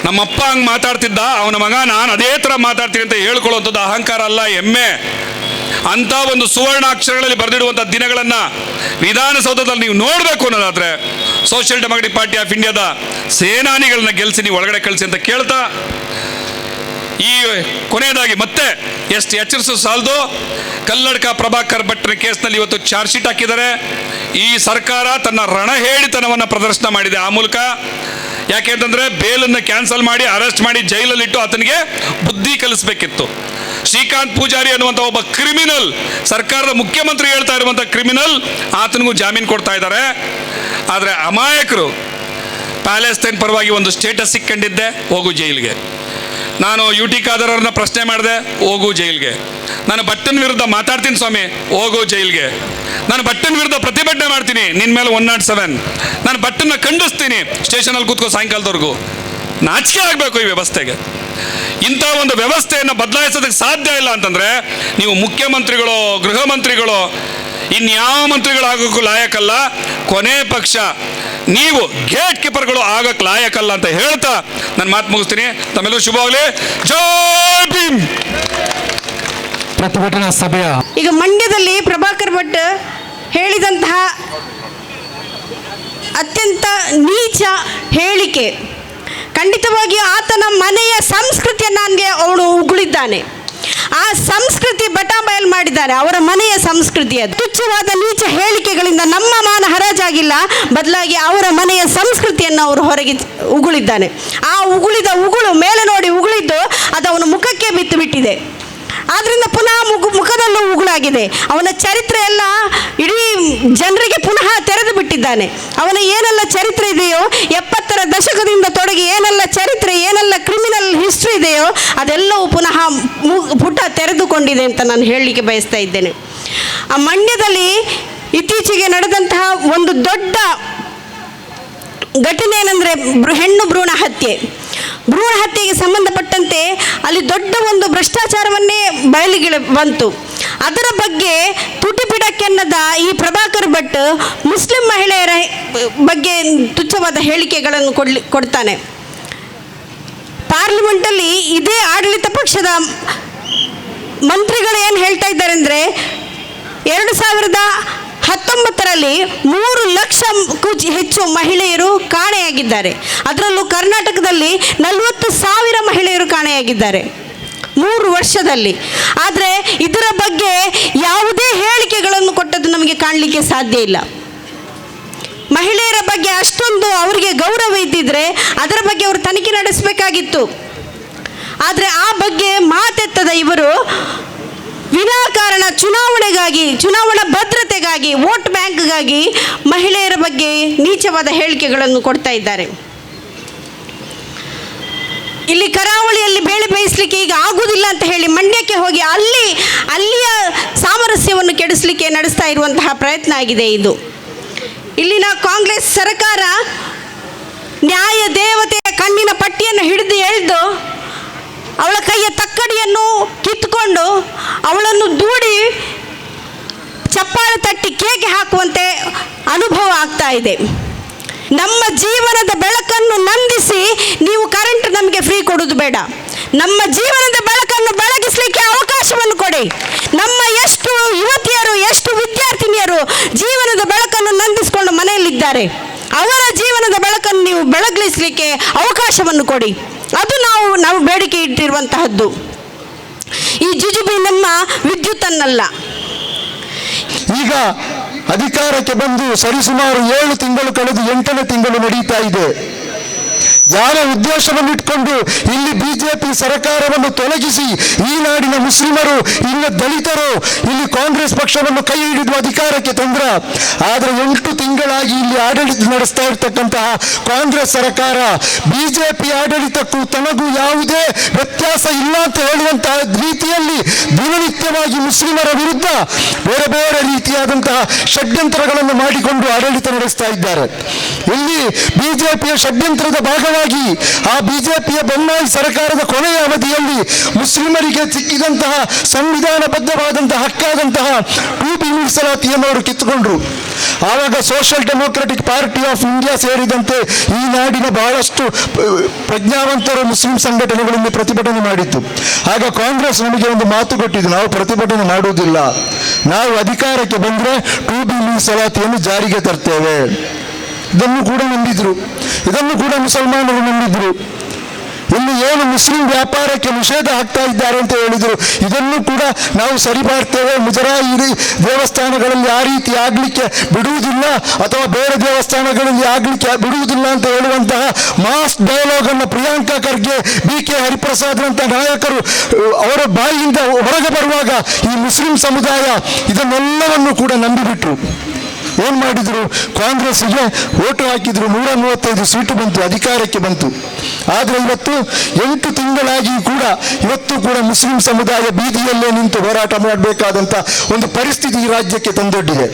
ನಮ್ಮಪ್ಪ ಹಂಗೆ ಮಾತಾಡ್ತಿದ್ದ, ಅವನ ಮಗ ನಾನು ಅದೇ ಥರ ಮಾತಾಡ್ತೀನಿ ಅಂತ ಹೇಳ್ಕೊಳ್ಳುವಂಥದ್ದು ಅಹಂಕಾರ ಅಲ್ಲ ಹೆಮ್ಮೆ ಅಂತ ಒಂದು ಸುವರ್ಣ ಅಕ್ಷರಗಳಲ್ಲಿ ಬರೆದಿಡುವಂಥ ದಿನಗಳನ್ನು ವಿಧಾನಸೌಧದಲ್ಲಿ ನೀವು ನೋಡಬೇಕು ಅನ್ನೋದಾದ್ರೆ ಸೋಷಿಯಲ್ ಡೆಮಾಕ್ರೆಟಿಕ್ ಪಾರ್ಟಿ ಆಫ್ ಇಂಡಿಯಾದ ಸೇನಾನಿಗಳನ್ನ ಗೆಲ್ಸಿ ನೀವು ಒಳಗಡೆ ಕಳಿಸಿ ಅಂತ ಕೇಳ್ತಾ, ಈ ಕೊನೆಯದಾಗಿ ಮತ್ತೆ ಎಷ್ಟು ಎಚ್ಚರಿಸೋ ಸಾಲದು, ಕಲ್ಲಡ್ಕ ಪ್ರಭಾಕರ್ ಭಟ್ರ ಕೇಸ್ನಲ್ಲಿ ಇವತ್ತು ಚಾರ್ಜ್ ಶೀಟ್ ಹಾಕಿದ್ದಾರೆ. ಈ ಸರ್ಕಾರ ತನ್ನ ರಣಹೇಡಿತನವನ್ನು ಪ್ರದರ್ಶನ ಮಾಡಿದೆ ಆ ಮೂಲಕ. ಯಾಕೆಂತಂದ್ರೆ ಬೇಲನ್ನು ಕ್ಯಾನ್ಸಲ್ ಮಾಡಿ ಅರೆಸ್ಟ್ ಮಾಡಿ ಜೈಲಲ್ಲಿಟ್ಟು ಆತನಿಗೆ ಬುದ್ಧಿ ಕಲಿಸ್ಬೇಕಿತ್ತು. ಶ್ರೀಕಾಂತ್ ಪೂಜಾರಿ ಅನ್ನುವಂಥ ಒಬ್ಬ ಕ್ರಿಮಿನಲ್ ಸರ್ಕಾರದ ಮುಖ್ಯಮಂತ್ರಿ ಹೇಳ್ತಾ ಇರುವಂಥ ಕ್ರಿಮಿನಲ್ ಆತನಿಗೂ ಜಾಮೀನು ಕೊಡ್ತಾ ಇದ್ದಾರೆ. ಆದರೆ ಅಮಾಯಕರು, ಪ್ಯಾಲೆಸ್ತೈನ್ ಪರವಾಗಿ ಒಂದು ಸ್ಟೇಟಸ್ ಸಿಕ್ಕಂಡಿದ್ದೆ, ಹೋಗು ಜೈಲಿಗೆ. ನಾನು ಯು ಟಿ ಖಾದರ್ ಪ್ರಶ್ನೆ ಮಾಡಿದೆ, ಹೋಗು ಜೈಲ್ಗೆ. ನಾನು ಬಟ್ಟನ್ ವಿರುದ್ಧ ಮಾತಾಡ್ತೀನಿ ಸ್ವಾಮಿ, ಹೋಗು ಜೈಲ್ಗೆ. ನಾನು ಬಟ್ಟನ್ ವಿರುದ್ಧ ಪ್ರತಿಭಟನೆ ಮಾಡ್ತೀನಿ ನಿನ್ನ ಮೇಲೆ ಒನ್ ನಾಟ್ ಸೆವೆನ್ ನಾನು ಬಟ್ಟನ್ನ ಖಂಡಿಸ್ತೀನಿ, ಸ್ಟೇಷನಲ್ಲಿ ಕೂತ್ಕೋ ಸಾಯಂಕಾಲದವರೆಗೂ. ನಾಚಿಕೆ ಆಗಬೇಕು ಈ ವ್ಯವಸ್ಥೆಗೆ. ಇಂಥ ಒಂದು ವ್ಯವಸ್ಥೆಯನ್ನು ಬದಲಾಯಿಸೋದಕ್ಕೆ ಸಾಧ್ಯ ಇಲ್ಲ ಅಂತಂದರೆ, ನೀವು ಮುಖ್ಯಮಂತ್ರಿಗಳು, ಗೃಹ ಮಂತ್ರಿಗಳು ಇನ್ಯಾವ ಮಂತ್ರಿಗಳಾಗೋಕ್ಕೂ ಲಾಯಕಲ್ಲ ಕೊನೆ ಪಕ್ಷ. ನೀವು ಗೇಟ್ ಕೀಪರ್ಗಳು ಆಗಕ್ಕೆ ಲಾಯಕಲ್ಲ ಅಂತ ಹೇಳ್ತಾ ನನ್ನ ಮಾತು ಮುಗಿಸ್ತೀನಿ. ತಮ್ಮೆಲ್ಲರೂ ಶುಭವಾಗಲಿ ಜೈ ಭೀಮ್! ಪ್ರತಿಭಟನಾ ಸಭೆಯ ಈಗ ಮಂಡ್ಯದಲ್ಲಿ ಪ್ರಭಾಕರ್ ಭಟ್ ಹೇಳಿದಂತಹ ಅತ್ಯಂತ ನೀಚ ಹೇಳಿಕೆ. ಖಂಡಿತವಾಗಿಯೂ ಆತನ ಮನೆಯ ಸಂಸ್ಕೃತಿಯನ್ನು ನನಗೆ ಅವಳು ಉಗುಳಿದ್ದಾನೆ. ಆ ಸಂಸ್ಕೃತಿ ಬಟಾಬಯಲ್ ಮಾಡಿದ್ದಾರೆ. ಅವರ ಮನೆಯ ಸಂಸ್ಕೃತಿ ಅದು. ತುಚ್ಛವಾದ ನೀಚ ಹೇಳಿಕೆಗಳಿಂದ ನಮ್ಮ ಮಾನ ಹರಾಜಾಗಿಲ್ಲ. ಬದಲಾಗಿ ಅವರ ಮನೆಯ ಸಂಸ್ಕೃತಿಯನ್ನು ಅವರು ಹೊರಗೆ ಉಗುಳಿದ್ದಾನೆ. ಆ ಉಗುಳಿದ ಉಗುಳು ಮೇಲೆ ನೋಡಿ ಉಗುಳಿದ್ದು ಅದು ಅವನ ಮುಖಕ್ಕೆ ಬಿತ್ತು ಬಿಟ್ಟಿದೆ. ಆದ್ರಿಂದ ಪುನಃ ಮುಗು ಮುಖದಲ್ಲೂ ಉಗುಳಾಗಿದೆ. ಅವನ ಚರಿತ್ರೆ ಎಲ್ಲ ಇಡೀ ಜನರಿಗೆ ಪುನಃ ತೆರೆದು ಬಿಟ್ಟಿದ್ದಾನೆ. ಅವನ ಏನೆಲ್ಲ ಚರಿತ್ರೆ ಇದೆಯೋ, ಎಪ್ಪತ್ತರ ದಶಕದಿಂದ ತೊಡಗಿ ಏನೆಲ್ಲ ಚರಿತ್ರೆ, ಏನೆಲ್ಲ ಕ್ರಿಮಿನಲ್ ಹಿಸ್ಟ್ರಿ ಇದೆಯೋ, ಅದೆಲ್ಲವೂ ಪುನಃ ಪುಟ ತೆರೆದುಕೊಂಡಿದೆ ಅಂತ ನಾನು ಹೇಳಲಿಕ್ಕೆ ಬಯಸ್ತಾ ಇದ್ದೇನೆ. ಆ ಮಂಡ್ಯದಲ್ಲಿ ಇತ್ತೀಚೆಗೆ ನಡೆದಂತಹ ಒಂದು ದೊಡ್ಡ ಘಟನೆ ಏನಂದರೆ ಹೆಣ್ಣು ಭ್ರೂಣ ಹತ್ಯೆ. ಭ್ರೂಣ ಹತ್ಯೆಗೆ ಸಂಬಂಧಪಟ್ಟಂತೆ ಅಲ್ಲಿ ದೊಡ್ಡ ಒಂದು ಭ್ರಷ್ಟಾಚಾರವನ್ನೇ ಬಯಲಿಗೆ ಬಂತು. ಅದರ ಬಗ್ಗೆ ತುಟಿ ಬಿಡಕ್ಕೆನ್ನದ ಈ ಪ್ರಭಾಕರ್ ಭಟ್ ಮುಸ್ಲಿಂ ಮಹಿಳೆಯರ ಬಗ್ಗೆ ತುಚ್ಛವಾದ ಹೇಳಿಕೆಗಳನ್ನು ಕೊಡ್ಲಿ ಕೊಡ್ತಾನೆ. ಪಾರ್ಲಿಮೆಂಟಲ್ಲಿ ಇದೇ ಆಡಳಿತ ಪಕ್ಷದ ಮಂತ್ರಿಗಳು ಏನು ಹೇಳ್ತಾ ಇದ್ದಾರೆ ಅಂದರೆ ಎರಡು ಸಾವಿರದ ಹತ್ತೊಂಬತ್ತರಲ್ಲಿ ಮೂರು ಲಕ್ಷಕ್ಕೂ ಹೆಚ್ಚು ಮಹಿಳೆಯರು ಕಾಣೆಯಾಗಿದ್ದಾರೆ. ಅದರಲ್ಲೂ ಕರ್ನಾಟಕದಲ್ಲಿ ನಲವತ್ತು ಸಾವಿರ ಮಹಿಳೆಯರು ಕಾಣೆಯಾಗಿದ್ದಾರೆ. ಮೂರು ವರ್ಷದಲ್ಲಿ. ಆದರೆ ಇದರ ಬಗ್ಗೆ ಯಾವುದೇ ಹೇಳಿಕೆಗಳನ್ನು ಕೊಟ್ಟದ್ದು ನಮಗೆ ಕಾಣಲಿಕ್ಕೆ ಸಾಧ್ಯ ಇಲ್ಲ. ಮಹಿಳೆಯರ ಬಗ್ಗೆ ಅಷ್ಟೊಂದು ಅವರಿಗೆ ಗೌರವ ಇದ್ದಿದ್ರೆ ಅದರ ಬಗ್ಗೆ ಅವರು ತನಿಖೆ ನಡೆಸಬೇಕಾಗಿತ್ತು. ಆದರೆ ಆ ಬಗ್ಗೆ ಮಾತೆತ್ತದ ಇವರು ವಿನಾಕಾರಣ ಚುನಾವಣೆಗಾಗಿ, ಚುನಾವಣಾ ಭದ್ರತೆಗಾಗಿ, ವೋಟ್ ಬ್ಯಾಂಕ್ಗಾಗಿ ಮಹಿಳೆಯರ ಬಗ್ಗೆ ನೀಚವಾದ ಹೇಳಿಕೆಗಳನ್ನು ಕೊಡ್ತಾ ಇದ್ದಾರೆ. ಇಲ್ಲಿ ಕರಾವಳಿಯಲ್ಲಿ ಬೇಳೆ ಬೇಯಿಸಲಿಕ್ಕೆ ಈಗ ಆಗುವುದಿಲ್ಲ ಅಂತ ಹೇಳಿ ಮಂಡ್ಯಕ್ಕೆ ಹೋಗಿ ಅಲ್ಲಿ, ಅಲ್ಲಿಯ ಸಾಮರಸ್ಯವನ್ನು ಕೆಡಿಸಲಿಕ್ಕೆ ನಡೆಸ್ತಾ ಇರುವಂತಹ ಪ್ರಯತ್ನ ಆಗಿದೆ ಇದು. ಇಲ್ಲಿನ ಕಾಂಗ್ರೆಸ್ ಸರ್ಕಾರ ನ್ಯಾಯ ದೇವತೆಯ ಕಣ್ಣಿನ ಪಟ್ಟಿಯನ್ನು ಹಿಡಿದು ಎಳೆದು ಅವಳ ಕೈಯ ತಕ್ಕಡಿಯನ್ನು ಕಿತ್ತುಕೊಂಡು ಅವಳನ್ನು ದೂಡಿ ಚಪ್ಪಾಳೆ ತಟ್ಟಿ ಕೇಕೆ ಹಾಕುವಂತೆ ಅನುಭವ ಆಗ್ತಾ ಇದೆ. ನಮ್ಮ ಜೀವನದ ಬೆಳಕನ್ನು ನಂದಿಸಿ ನೀವು ಕರೆಂಟ್ ನಮಗೆ ಫ್ರೀ ಕೊಡೋದು ಬೇಡ. ನಮ್ಮ ಜೀವನದ ಬೆಳಕನ್ನು ಬೆಳಗಿಸಲಿಕ್ಕೆ ಅವಕಾಶವನ್ನು ಕೊಡಿ. ನಮ್ಮ ಎಷ್ಟು ಯುವತಿಯರು, ಎಷ್ಟು ವಿದ್ಯಾರ್ಥಿನಿಯರು ಜೀವನದ ಬೆಳಕನ್ನು ನಂದಿಸಿಕೊಂಡು ಮನೆಯಲ್ಲಿದ್ದಾರೆ. ಅವರ ಜೀವನದ ಬೆಳಕನ್ನು ನೀವು ಬೆಳಗಿಸಲಿಕ್ಕೆ ಅವಕಾಶವನ್ನು ಕೊಡಿ. ಅದು ನಾವು ನಾವು ಬೇಡಿಕೆ ಇಟ್ಟಿರುವಂತಹದ್ದು. ಈ ಜುಜುಬಿ ನಮ್ಮ ವಿದ್ಯುತ್ತನ್ನಲ್ಲ. ಈಗ ಅಧಿಕಾರಕ್ಕೆ ಬಂದು ಸರಿಸುಮಾರು ಏಳು ತಿಂಗಳು ಕಳೆದು ಎಂಟನೇ ತಿಂಗಳು ನಡೀತಾ ಇದೆ. ಯಾವ ಉದ್ದೇಶವನ್ನು ಇಟ್ಕೊಂಡು ಇಲ್ಲಿ ಬಿಜೆಪಿ ಸರ್ಕಾರವನ್ನು ತೊಲಗಿಸಿ ಈ ನಾಡಿನ ಮುಸ್ಲಿಮರು, ಇನ್ನು ದಲಿತರು, ಇಲ್ಲಿ ಕಾಂಗ್ರೆಸ್ ಪಕ್ಷವನ್ನು ಕೈ ಹಿಡಿದು ಅಧಿಕಾರಕ್ಕೆ ತಂದ್ರ. ಆದರೆ ಎಂಟು ತಿಂಗಳಾಗಿ ಇಲ್ಲಿ ಆಡಳಿತ ನಡೆಸ್ತಾ ಇರ್ತಕ್ಕಂತಹ ಕಾಂಗ್ರೆಸ್ ಸರ್ಕಾರ, ಬಿಜೆಪಿ ಆಡಳಿತಕ್ಕೂ ತನಗೂ ಯಾವುದೇ ವ್ಯತ್ಯಾಸ ಇಲ್ಲ ಅಂತ ಹೇಳುವಂತಹ ರೀತಿಯಲ್ಲಿ ದಿನನಿತ್ಯವಾಗಿ ಮುಸ್ಲಿಮರ ವಿರುದ್ಧ ಬೇರೆ ಬೇರೆ ರೀತಿಯಾದಂತಹ ಷಡ್ಯಂತ್ರಗಳನ್ನು ಮಾಡಿಕೊಂಡು ಆಡಳಿತ ನಡೆಸ್ತಾ ಇದ್ದಾರೆ. ಇಲ್ಲಿ ಬಿಜೆಪಿಯ ಷಡ್ಯಂತ್ರದ ಆ ಬಿಜೆಪಿಯ ಬೊಮ್ಮಾಯಿ ಸರ್ಕಾರದ ಕೊನೆಯ ಅವಧಿಯಲ್ಲಿ ಮುಸ್ಲಿಮರಿಗೆ ಸಿಕ್ಕಿದಂತಹ ಸಂವಿಧಾನಬದ್ಧವಾದಂತಹ ಹಕ್ಕಾದಂತಹ ಟೂ ಬಿ ಮೀಸಲಾತಿಯನ್ನು ಅವರು ಕಿತ್ತುಕೊಂಡ್ರು. ಆವಾಗ social democratic party of India ಸೇರಿದಂತೆ ಈ ನಾಡಿನ ಬಹಳಷ್ಟು ಪ್ರಜ್ಞಾವಂತರು ಮುಸ್ಲಿಂ ಸಂಘಟನೆಗಳಲ್ಲಿ ಪ್ರತಿಭಟನೆ ಮಾಡಿತ್ತು ಆಗ ಕಾಂಗ್ರೆಸ್ ನಮಗೆ ಒಂದು ಮಾತು ಕೊಟ್ಟಿದ್ದು, ನಾವು ಪ್ರತಿಭಟನೆ ಮಾಡುವುದಿಲ್ಲ. ನಾವು ಅಧಿಕಾರಕ್ಕೆ ಬಂದರೆ ಟೂ ಬಿ ಮೀಸಲಾತಿಯನ್ನು ಜಾರಿಗೆ ತರ್ತೇವೆ. ಇದನ್ನು ಕೂಡ ನಂಬಿದ್ರು. ಇದನ್ನು ಕೂಡ ಮುಸಲ್ಮಾನರು ನಂಬಿದ್ರು. ಇನ್ನು ಏನು ಮುಸ್ಲಿಂ ವ್ಯಾಪಾರಕ್ಕೆ ನಿಷೇಧ ಹಾಕ್ತಾ ಇದ್ದಾರೆ ಅಂತ ಹೇಳಿದರು. ಇದನ್ನು ಕೂಡ ನಾವು ಸರಿಮಾಡ್ತೇವೆ ಮುಜರಾಯಿ ದೇವಸ್ಥಾನಗಳಲ್ಲಿ ಆ ರೀತಿ ಆಗಲಿಕ್ಕೆ ಬಿಡುವುದಿಲ್ಲ ಅಥವಾ ಬೇರೆ ದೇವಸ್ಥಾನಗಳಲ್ಲಿ ಆಗಲಿಕ್ಕೆ ಬಿಡುವುದಿಲ್ಲ ಅಂತ ಹೇಳುವಂತಹ ಮಾಸ್ ಡಯಲಾಗ್ ಅನ್ನು ಪ್ರಿಯಾಂಕಾ ಖರ್ಗೆ ಬಿ ಕೆ ಹರಿಪ್ರಸಾದ್ರಂತ ನಾಯಕರು, ಅವರ ಬಾಯಿಯಿಂದ ಹೊರಗೆ ಬರುವಾಗ ಈ ಮುಸ್ಲಿಂ ಸಮುದಾಯ ಇದನ್ನೆಲ್ಲವನ್ನು ಕೂಡ ನಂಬಿಬಿಟ್ರು. ಏನ್ ಮಾಡಿದ್ರು? ಕಾಂಗ್ರೆಸ್ಗೆ ಓಟು ಹಾಕಿದ್ರು. ನೂರ ಮೂವತ್ತೈದು ಸೀಟು ಬಂತು, ಅಧಿಕಾರಕ್ಕೆ ಬಂತು. ಆದರೆ ಇವತ್ತು ಎಂಟು ತಿಂಗಳಾಗಿ ಕೂಡ ಇವತ್ತು ಕೂಡ ಮುಸ್ಲಿಂ ಸಮುದಾಯ ಬೀದಿಯಲ್ಲೇ ನಿಂತು ಹೋರಾಟ ಮಾಡಬೇಕಾದಂತ ಒಂದು ಪರಿಸ್ಥಿತಿ ಈ ರಾಜ್ಯಕ್ಕೆ ತಂದೊಡ್ಡಿದೆ.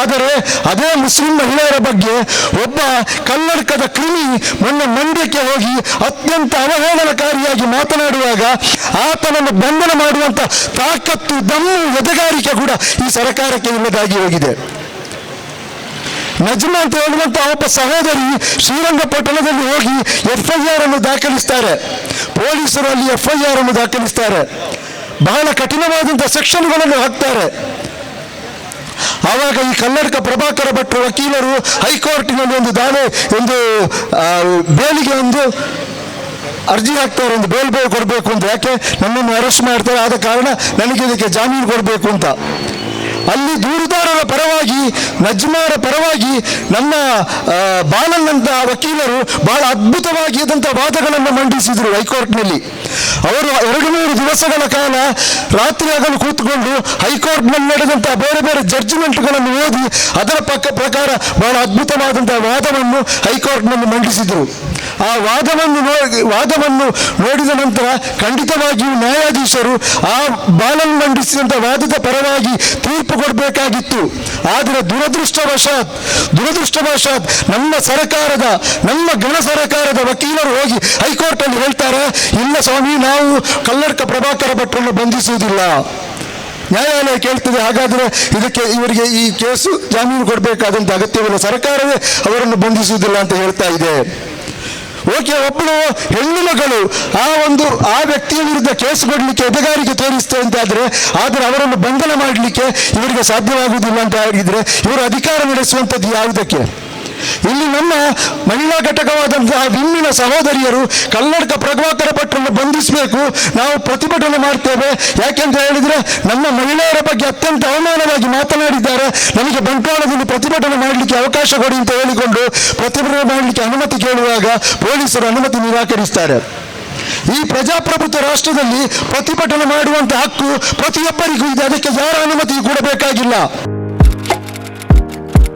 ಆದರೆ ಅದೇ ಮುಸ್ಲಿಂ ಮಹಿಳೆಯರ ಬಗ್ಗೆ ಒಬ್ಬ ಕನ್ನಡಕದ ಕ್ರಿಮಿ ಮೊನ್ನೆ ಮಂಡ್ಯಕ್ಕೆ ಹೋಗಿ ಅತ್ಯಂತ ಅವಹೇಳನಕಾರಿಯಾಗಿ ಮಾತನಾಡುವಾಗ ಆತನನ್ನು ಬಂಧನ ಮಾಡುವಂಥ ತಾಕತ್ತು, ದಮ್ಮು, ಎದೆಗಾರಿಕೆ ಕೂಡ ಈ ಸರ್ಕಾರಕ್ಕೆ ಇಲ್ಲದಾಗಿ ಹೋಗಿದೆ. ನಜ್ಮಾ ಅಂತ ಹೇಳುವಂತ ಒಬ್ಬ ಸಹೋದರಿ ಶ್ರೀರಂಗಪಟ್ಟಣದಲ್ಲಿ ಹೋಗಿ ಎಫ್ ಐ ಆರ್ ಅನ್ನು ದಾಖಲಿಸ್ತಾರೆ. ಪೊಲೀಸರು ಅಲ್ಲಿ ಎಫ್ ಐ ಆರ್ ಅನ್ನು ದಾಖಲಿಸ್ತಾರೆ. ಬಹಳ ಕಠಿಣವಾದಂಥ ಸೆಕ್ಷನ್ಗಳನ್ನು ಹಾಕ್ತಾರೆ. ಆವಾಗ ಈ ಕನ್ನಡಕ ಪ್ರಭಾಕರ ಭಟ್ರು ವಕೀಲರು ಹೈಕೋರ್ಟಿನಲ್ಲಿ ಒಂದು ದಾವೆ, ಒಂದು ಬೇಲಿಗೆ ಒಂದು ಅರ್ಜಿ ಹಾಕ್ತಾರೆ, ಒಂದು ಬೇಲ್ ಬೇಲ್ ಕೊಡಬೇಕು ಅಂತ. ಯಾಕೆ? ನನ್ನನ್ನು ಅರೆಸ್ಟ್ ಮಾಡ್ತಾರೆ. ಆದ ಕಾರಣ ನನಗೆ ಇದಕ್ಕೆ ಜಾಮೀನು ಕೊಡಬೇಕು ಅಂತ. ಅಲ್ಲಿ ದೂರುದಾರರ ಪರವಾಗಿ, ನಜ್ಮಾರ ಪರವಾಗಿ ನಮ್ಮ ಬಾಲನಂತ ವಕೀಲರು ಬಹಳ ಅದ್ಭುತವಾಗಿ ವಾದಗಳನ್ನು ಮಂಡಿಸಿದರು ಹೈಕೋರ್ಟ್ನಲ್ಲಿ. ಅವರು ಎರಡು ಮೂರು ದಿವಸಗಳ ಕಾಲ ರಾತ್ರಿ ಆಗಲು ಕೂತ್ಕೊಂಡು ಹೈಕೋರ್ಟ್ನಲ್ಲಿ ನಡೆದಂತಹ ಬೇರೆ ಬೇರೆ ಜಡ್ಜ್ಮೆಂಟ್ಗಳನ್ನು ಓದಿ ಅದರ ಪಕ್ಕ ಪ್ರಕಾರ ಬಹಳ ಅದ್ಭುತವಾದಂತಹ ವಾದವನ್ನು ಹೈಕೋರ್ಟ್ನಲ್ಲಿ ಮಂಡಿಸಿದರು. ಆ ವಾದವನ್ನು ವಾದವನ್ನು ನೋಡಿದ ನಂತರ ಖಂಡಿತವಾಗಿಯೂ ನ್ಯಾಯಾಧೀಶರು ಆ ಬಾಲನ್ ಮಂಡಿಸಿದಂಥ ವಾದದ ಪರವಾಗಿ ತೀರ್ಪು ಕೊಡಬೇಕಾಗಿತ್ತು. ಆದರೆ ದುರದೃಷ್ಟವಶಾತ್ ದುರದೃಷ್ಟವಶಾತ್ ನಮ್ಮ ಸರ್ಕಾರದ, ನಮ್ಮ ಗಣ ಸರ್ಕಾರದ ವಕೀಲರು ಹೋಗಿ ಹೈಕೋರ್ಟಲ್ಲಿ ಹೇಳ್ತಾರೆ, ಇಲ್ಲ ಸ್ವಾಮಿ, ನಾವು ಕಲ್ಲಡ್ಕ ಪ್ರಭಾಕರ ಭಟ್ರನ್ನು ಬಂಧಿಸುವುದಿಲ್ಲ. ನ್ಯಾಯಾಲಯ ಕೇಳ್ತದೆ ಹಾಗಾದರೆ ಇದಕ್ಕೆ ಇವರಿಗೆ ಈ ಕೇಸು ಜಾಮೀನು ಕೊಡಬೇಕಾದಂಥ ಅಗತ್ಯವಿಲ್ಲ. ಸರ್ಕಾರವೇ ಅವರನ್ನು ಬಂಧಿಸುವುದಿಲ್ಲ ಅಂತ ಹೇಳ್ತಾ ಇದೆ. ಓಕೆ ಒಬ್ಬಳು ಹೆಣ್ಣು ಮಗಳು, ಆ ಒಂದು, ಆ ವ್ಯಕ್ತಿಯ ವಿರುದ್ಧ ಕೇಸ್ ಕೊಡಲಿಕ್ಕೆ ಎದೆಗಾರಿಕೆ ತೋರಿಸ್ತೇವೆ ಅಂತಾದರೆ ಆದರೆ ಅವರನ್ನು ಬಂಧನ ಮಾಡಲಿಕ್ಕೆ ಇವರಿಗೆ ಸಾಧ್ಯವಾಗುವುದಿಲ್ಲ ಅಂತ ಆಗಿದ್ರೆ ಇವರು ಅಧಿಕಾರ ನಡೆಸುವಂಥದ್ದು ಯಾವುದಕ್ಕೆ? ಇಲ್ಲಿ ನಮ್ಮ ಮಹಿಳಾ ಘಟಕವಾದಂತಹ ವಿಮ್ಮಿನ ಸಹೋದರಿಯರು ಕನ್ನಡಕ ಪ್ರಭಾಕರ ಭಟ್ರನ್ನು ಬಂಧಿಸಬೇಕು ನಾವು ಪ್ರತಿಭಟನೆ ಮಾಡ್ತೇವೆ. ಯಾಕೆಂತ ಹೇಳಿದ್ರೆ ನಮ್ಮ ಮಹಿಳೆಯರ ಬಗ್ಗೆ ಅತ್ಯಂತ ಅವಮಾನವಾಗಿ ಮಾತನಾಡಿದ್ದಾರೆ. ನಮಗೆ ಬಂಟ್ವಾಳದಲ್ಲಿ ಪ್ರತಿಭಟನೆ ಮಾಡಲಿಕ್ಕೆ ಅವಕಾಶ ಕೊಡಿ ಅಂತ ಹೇಳಿಕೊಂಡು ಪ್ರತಿಭಟನೆ ಮಾಡಲಿಕ್ಕೆ ಅನುಮತಿ ಕೇಳುವಾಗ ಪೊಲೀಸರು ಅನುಮತಿ ನಿರಾಕರಿಸ್ತಾರೆ. ಈ ಪ್ರಜಾಪ್ರಭುತ್ವ ರಾಷ್ಟ್ರದಲ್ಲಿ ಪ್ರತಿಭಟನೆ ಮಾಡುವಂತಹ ಹಕ್ಕು ಪ್ರತಿಯೊಬ್ಬರಿಗೂ ಇದೆ. ಅದಕ್ಕೆ ಯಾರ ಅನುಮತಿ ಕೊಡಬೇಕಾಗಿಲ್ಲ